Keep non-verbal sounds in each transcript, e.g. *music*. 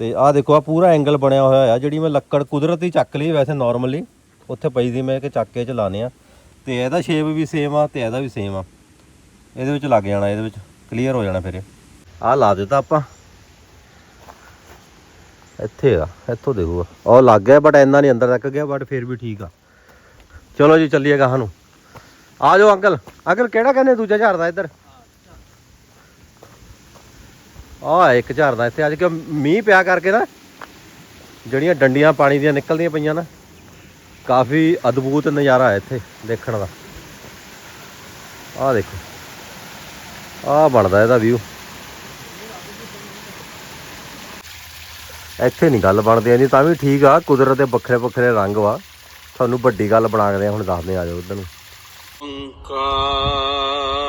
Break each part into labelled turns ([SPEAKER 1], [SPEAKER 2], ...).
[SPEAKER 1] ਤੇ ਆਹ ਦੇਖੋ ਆ ਪੂਰਾ ਐਂਗਲ ਬਣਿਆ ਹੋਇਆ ਆ, ਜਿਹੜੀ ਮੈਂ ਲੱਕੜ ਕੁਦਰਤੀ ਚੱਕ ਲਈ ਵੈਸੇ ਨਾਰਮਲੀ ਉੱਥੇ ਪਈ ਸੀ ਮੈਂ ਕਿ ਚੱਕ ਕੇ ਚਲਾਣੇ ਆ। ਤੇ ਇਹਦਾ ਸ਼ੇਪ ਵੀ ਸੇਮ ਆ ਤੇ ਇਹਦਾ ਵੀ ਸੇਮ ਆ। ਇਹਦੇ ਵਿੱਚ ਲੱਗ ਜਾਣਾ, ਇਹਦੇ ਵਿੱਚ ਕਲੀਅਰ ਹੋ ਜਾਣਾ ਫਿਰ ਆਹ ਲਾ ਦਿੱਤਾ ਆਪਾਂ। ਇੱਥੇ ਆ, ਇੱਥੋਂ ਦੇਖੋ। ਉਹ ਲੱਗ ਗਿਆ ਬਟ ਇੰਨਾ ਨਹੀਂ ਅੰਦਰ ਤੱਕ ਗਿਆ ਬਟ ਫਿਰ ਵੀ ਠੀਕ ਆ। ਚਲੋ ਜੀ, ਚੱਲੀਏ ਗਾਹਾਂ ਨੂੰ। ਆ ਜਾਓ ਅੰਕਲ। ਅੰਕਲ, ਕਿਹੜਾ ਕਹਿੰਦੇ ਦੂਜਾ ਝਾੜਦਾ ਇੱਧਰ? ਆ ਇੱਕ ਝਾੜਦਾ ਇੱਥੇ, ਅੱਜ ਕਿ ਮੀਂਹ ਪਿਆ ਕਰਕੇ ਨਾ, ਜਿਹੜੀਆਂ ਡੰਡੀਆਂ ਪਾਣੀ ਦੀਆਂ ਨਿਕਲਦੀਆਂ ਪਈਆਂ ਨਾ, ਕਾਫੀ ਅਦਭੁਤ ਨਜ਼ਾਰਾ ਹੈ ਇੱਥੇ ਦੇਖਣ ਦਾ। ਆਹ ਦੇਖੋ, ਆਹ ਬਣਦਾ ਇਹਦਾ ਵਿਊ ਇੱਥੇ ਨਹੀਂ ਗੱਲ ਬਣਦੀ ਨਹੀਂ ਤਾਂ ਵੀ ਠੀਕ ਆ, ਕੁਦਰਤ ਦੇ ਵੱਖਰੇ ਵੱਖਰੇ ਰੰਗ ਵਾ। ਤੁਹਾਨੂੰ ਵੱਡੀ ਗੱਲ ਬਣਾ ਕੇ ਹੁਣ ਦੱਸਦੇ ਆ ਜਾਓ ਉਧਰ ਨੂੰ।
[SPEAKER 2] ਓੰਕਾਰ।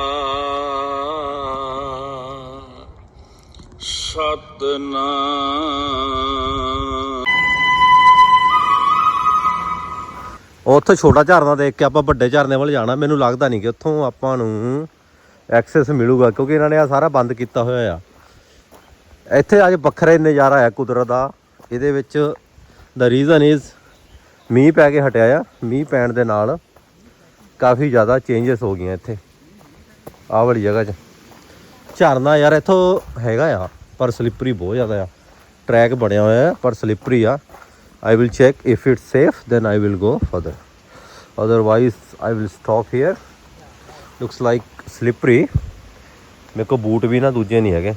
[SPEAKER 2] ਸਤਨਾਮ।
[SPEAKER 1] ਉੱਥੇ ਛੋਟਾ ਝਰਨਾ ਦੇਖ ਕੇ ਆਪਾਂ ਵੱਡੇ ਝਰਨੇ ਵੱਲ ਜਾਣਾ, ਮੈਨੂੰ ਲੱਗਦਾ ਨਹੀਂ ਕਿ ਉੱਥੋਂ ਆਪਾਂ ਨੂੰ ਐਕਸੈਸ ਮਿਲੂਗਾ, ਕਿਉਂਕਿ ਇਹਨਾਂ ਨੇ ਆ ਸਾਰਾ ਬੰਦ ਕੀਤਾ ਹੋਇਆ ਆ। ਇੱਥੇ ਅੱਜ ਵੱਖਰਾ ਨਜ਼ਾਰਾ ਆ ਕੁਦਰਤ ਦਾ। ਇਹਦੇ ਵਿੱਚ ਦਾ ਰੀਜ਼ਨ ਇਜ਼ ਮੀਂਹ ਪੈ ਕੇ ਹਟਿਆ ਆ, ਮੀਂਹ ਪੈਣ ਦੇ ਨਾਲ ਕਾਫੀ ਜ਼ਿਆਦਾ ਚੇਂਜਸ ਹੋ ਗਈਆਂ ਇੱਥੇ। ਆਹ ਵਾਲੀ ਜਗ੍ਹਾ 'ਚ। ਝਰਨਾ ਯਾਰ ਇੱਥੋਂ ਹੈਗਾ ਆ। ਪਰ ਸਲਿੱਪਰੀ ਬਹੁਤ ਜ਼ਿਆਦਾ ਆ। ਟਰੈਕ ਬਣਿਆ ਹੋਇਆ ਹੈ, ਪਰ ਸਲਿੱਪਰੀ ਆ। I will check if it's safe, then I will go further. Otherwise, I will stop here. Looks like slippery. ਮੇਰੇ ਕੋਲ ਬੂਟ ਵੀ ਨਾ, ਦੂਜੇ ਨਹੀਂ ਹੈਗੇ।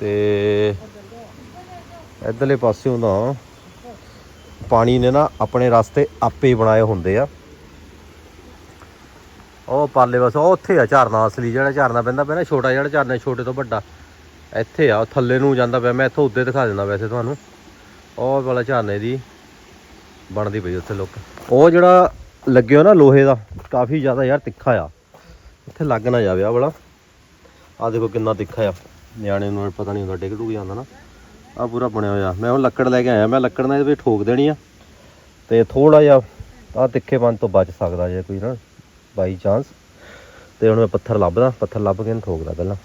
[SPEAKER 1] ਤੇ ਇਧਰਲੇ ਪਾਸਿਓਂ ਦਾ ਪਾਣੀ ਨੇ ਨਾ ਆਪਣੇ ਰਸਤੇ ਆਪੇ ਹੀ ਬਣਾਏ ਹੁੰਦੇ ਆ। ਉਹ ਪਾਲੇ ਬਸ ਉਹ ਉੱਥੇ ਆ ਝਰਨਾ, ਅਸਲੀ ਜਿਹੜਾ ਝਰਨਾ ਪੈਂਦਾ ਪਿਆ ਛੋਟਾ ਜਿਹੜਾ ਝਰਨਾ, ਛੋਟੇ ਤੋਂ ਵੱਡਾ। ਇੱਥੇ ਆ ਉਹ ਥੱਲੇ ਨੂੰ ਜਾਂਦਾ ਪਿਆ, ਮੈਂ ਇੱਥੋਂ ਉੱਤੇ ਦਿਖਾ ਦਿੰਦਾ ਵੈਸੇ ਤੁਹਾਨੂੰ। ਉਹ ਵਾਲਾ ਝਰਨੇ ਦੀ ਬਣਦੀ ਪਈ ਉੱਥੇ ਲੋਕ। ਉਹ ਜਿਹੜਾ ਲੱਗਿਓ ਨਾ ਲੋਹੇ ਦਾ, ਕਾਫੀ ਜ਼ਿਆਦਾ ਯਾਰ ਤਿੱਖਾ ਆ। ਇੱਥੇ ਲੱਗ ਨਾ ਜਾਵੇ ਆ ਵਾਲਾ। ਆ ਦੇਖੋ ਕਿੰਨਾ ਤਿੱਖਾ ਆ। ਨਿਆਣੇ ਨੂੰ ਪਤਾ ਨਹੀਂ ਹੁੰਦਾ, ਡਿੱਗ ਡੁੱਗ ਜਾਂਦਾ ਨਾ। ਆ ਪੂਰਾ ਬਣਿਆ ਹੋਇਆ। ਮੈਂ ਉਹ ਲੱਕੜ ਲੈ ਕੇ ਆਇਆ, ਮੈਂ ਲੱਕੜ ਨਾਲ ਇਹਦੇ ਵਿੱਚ ਠੋਕ ਦੇਣੀ ਆ। ਤੇ ਥੋੜਾ ਜਿਹਾ ਆ ਤਿੱਖੇਪਨ ਤੋਂ ਬਚ ਸਕਦਾ ਜੇ ਕੋਈ ਨਾ ਬਾਈ ਚਾਂਸ ਤੇ ਹੁਣ ਮੈਂ ਪੱਥਰ ਲੱਭਦਾ, ਪੱਥਰ ਲੱਭ ਕੇ ਇਹਨੂੰ ਠੋਕਦਾ ਪਹਿਲਾਂ।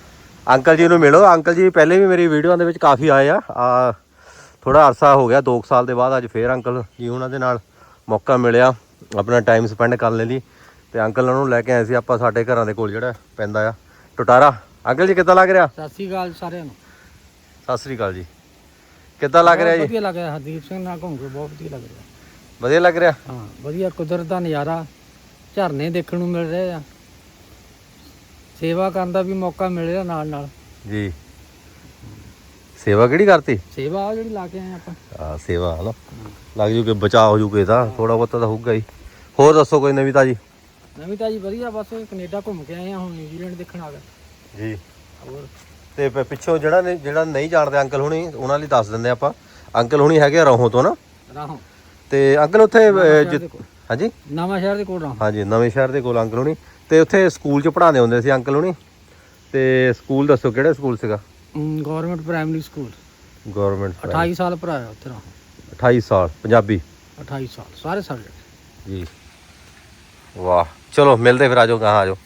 [SPEAKER 1] ਅੰਕਲ ਜੀ ਨੂੰ ਮਿਲੋ। ਅੰਕਲ ਜੀ ਪਹਿਲੇ ਵੀ ਮੇਰੀ ਵੀਡੀਓਆਂ ਦੇ ਵਿੱਚ ਕਾਫੀ ਆਏ ਆ। ਆ ਥੋੜਾ ਅਰਸਾ ਹੋ ਗਿਆ 2 ਸਾਲ ਦੇ ਬਾਅਦ ਅੱਜ ਫੇਰ ਅੰਕਲ ਜੀ ਉਹਨਾਂ ਦੇ ਨਾਲ ਮੌਕਾ ਮਿਲਿਆ ਆਪਣਾ ਟਾਈਮ ਸਪੈਂਡ ਕਰਨ ਲਈ। ਤੇ ਅੰਕਲ ਨੂੰ ਲੈ ਕੇ ਆਏ ਸੀ ਆਪਾਂ ਸਾਡੇ ਘਰਾਂ ਦੇ ਕੋਲ ਜਿਹੜਾ ਪੈਂਦਾ ਆ ਟੁਟਾਰਾ। ਅੰਕਲ ਜੀ ਕਿੱਦਾਂ ਲੱਗ ਰਿਹਾ?
[SPEAKER 3] ਸਤਿ ਸ੍ਰੀ ਅਕਾਲ ਸਾਰਿਆਂ ਨੂੰ।
[SPEAKER 1] ਸਤਿ ਸ੍ਰੀ ਅਕਾਲ ਜੀ। ਕਿੱਦਾਂ ਲੱਗ ਰਿਹਾ ਜੀ?
[SPEAKER 3] ਵਧੀਆ ਲੱਗ ਰਿਹਾ ਹਰਦੀਪ ਸਿੰਘ ਨਾਲ ਘੁੰਮ ਕੇ ਬਹੁਤ ਵਧੀਆ ਲੱਗ ਰਿਹਾ।
[SPEAKER 1] ਵਧੀਆ ਲੱਗ ਰਿਹਾ?
[SPEAKER 3] ਹਾਂ ਵਧੀਆ ਕੁਦਰਤ ਦਾ ਨਜ਼ਾਰਾ ਝਰਨੇ ਦੇਖਣ ਨੂੰ ਮਿਲ ਰਹੇ ਆ। ਸੇਵਾ ਕਰਨ ਦਾ ਵੀ ਮੌਕਾ ਮਿਲ ਰਿਹਾ ਨਾਲ ਨਾਲ।
[SPEAKER 1] ਜੀ। ਸੇਵਾ ਕਿਹੜੀ ਕਰਤੀ?
[SPEAKER 3] ਸੇਵਾ ਆ ਜਿਹੜੀ ਲਾ ਕੇ ਆਏ ਆਪਾਂ।
[SPEAKER 1] ਆ ਸੇਵਾ ਹਨਾ ਲੱਗ ਜੂ ਕਿ ਬਚਾਅ ਹੋ ਜੂਗੇ ਤਾਂ ਥੋੜਾ ਬਹੁਤਾ ਤਾਂ ਹੋਊਗਾ ਹੀ। ਹੋਰ ਦੱਸੋ ਕੋਈ ਨਵੀਂ ਤਾਜੀ?
[SPEAKER 3] ਨਵੀਂ ਤਾਂ ਜੀ ਵਧੀਆ ਬਸ ਕੈਨੇਡਾ ਘੁੰਮ ਕੇ ਆਏ ਆ ਹੁਣ ਨਿਊਜ਼ੀਲੈਂਡ ਦੇਖਣ ਆ ਗਏ।
[SPEAKER 1] ਜੀ।
[SPEAKER 3] ਹੋਰ?
[SPEAKER 1] ਤੇ ਪਿੱਛੋਂ ਜਿਹੜਾ ਨੇ ਜਿਹੜਾ ਨਹੀਂ ਜਾਣਦੇ ਅੰਕਲ ਹੁਣੀ ਉਹਨਾਂ ਲਈ ਦੱਸ ਦਿੰਦੇ ਆਪਾਂ। ਅੰਕਲ ਹੁਣੀ ਹੈਗੇ ਰਹੋਂ ਤੋਂ ਨਾ।
[SPEAKER 3] ਰਾਹੋਂ।
[SPEAKER 1] ਤੇ ਅੰਕਲ ਉੱਥੇ। ਹਾਂਜੀ?
[SPEAKER 3] ਨਵਾਂ ਸ਼ਹਿਰ ਦੇ ਕੋਲ ਰਾਹੋਂ।
[SPEAKER 1] ਹਾਂਜੀ ਨਵੇਂ ਸ਼ਹਿਰ ਦੇ ਕੋਲ ਅੰਕਲ ਹੁਣੀ। ਤੇ ਉੱਥੇ ਸਕੂਲ 'ਚ ਪੜ੍ਹਾਉਂਦੇ ਹੁੰਦੇ ਸੀ ਅੰਕਲ ਹੁਣੀ। ਤੇ ਸਕੂਲ ਦੱਸੋ ਕਿਹੜਾ ਸਕੂਲ ਸੀਗਾ?
[SPEAKER 3] Government primary school.
[SPEAKER 1] ਗਵਰਨਮੈਂਟ
[SPEAKER 3] 28 ਸਾਲ ਪੜਾਇਆ ਉੱਥੇ ਰਾਹੋਂ।
[SPEAKER 1] 28 ਸਾਲ ਪੰਜਾਬੀ?
[SPEAKER 3] 28 ਸਾਲ ਸਾਰੇ ਸਬਜੈਕਟ
[SPEAKER 1] ਜੀ। ਵਾਹ ਚਲੋ ਮਿਲਦੇ ਫਿਰ ਆਜੋ ਕਹਾਂ ਆਜੋ।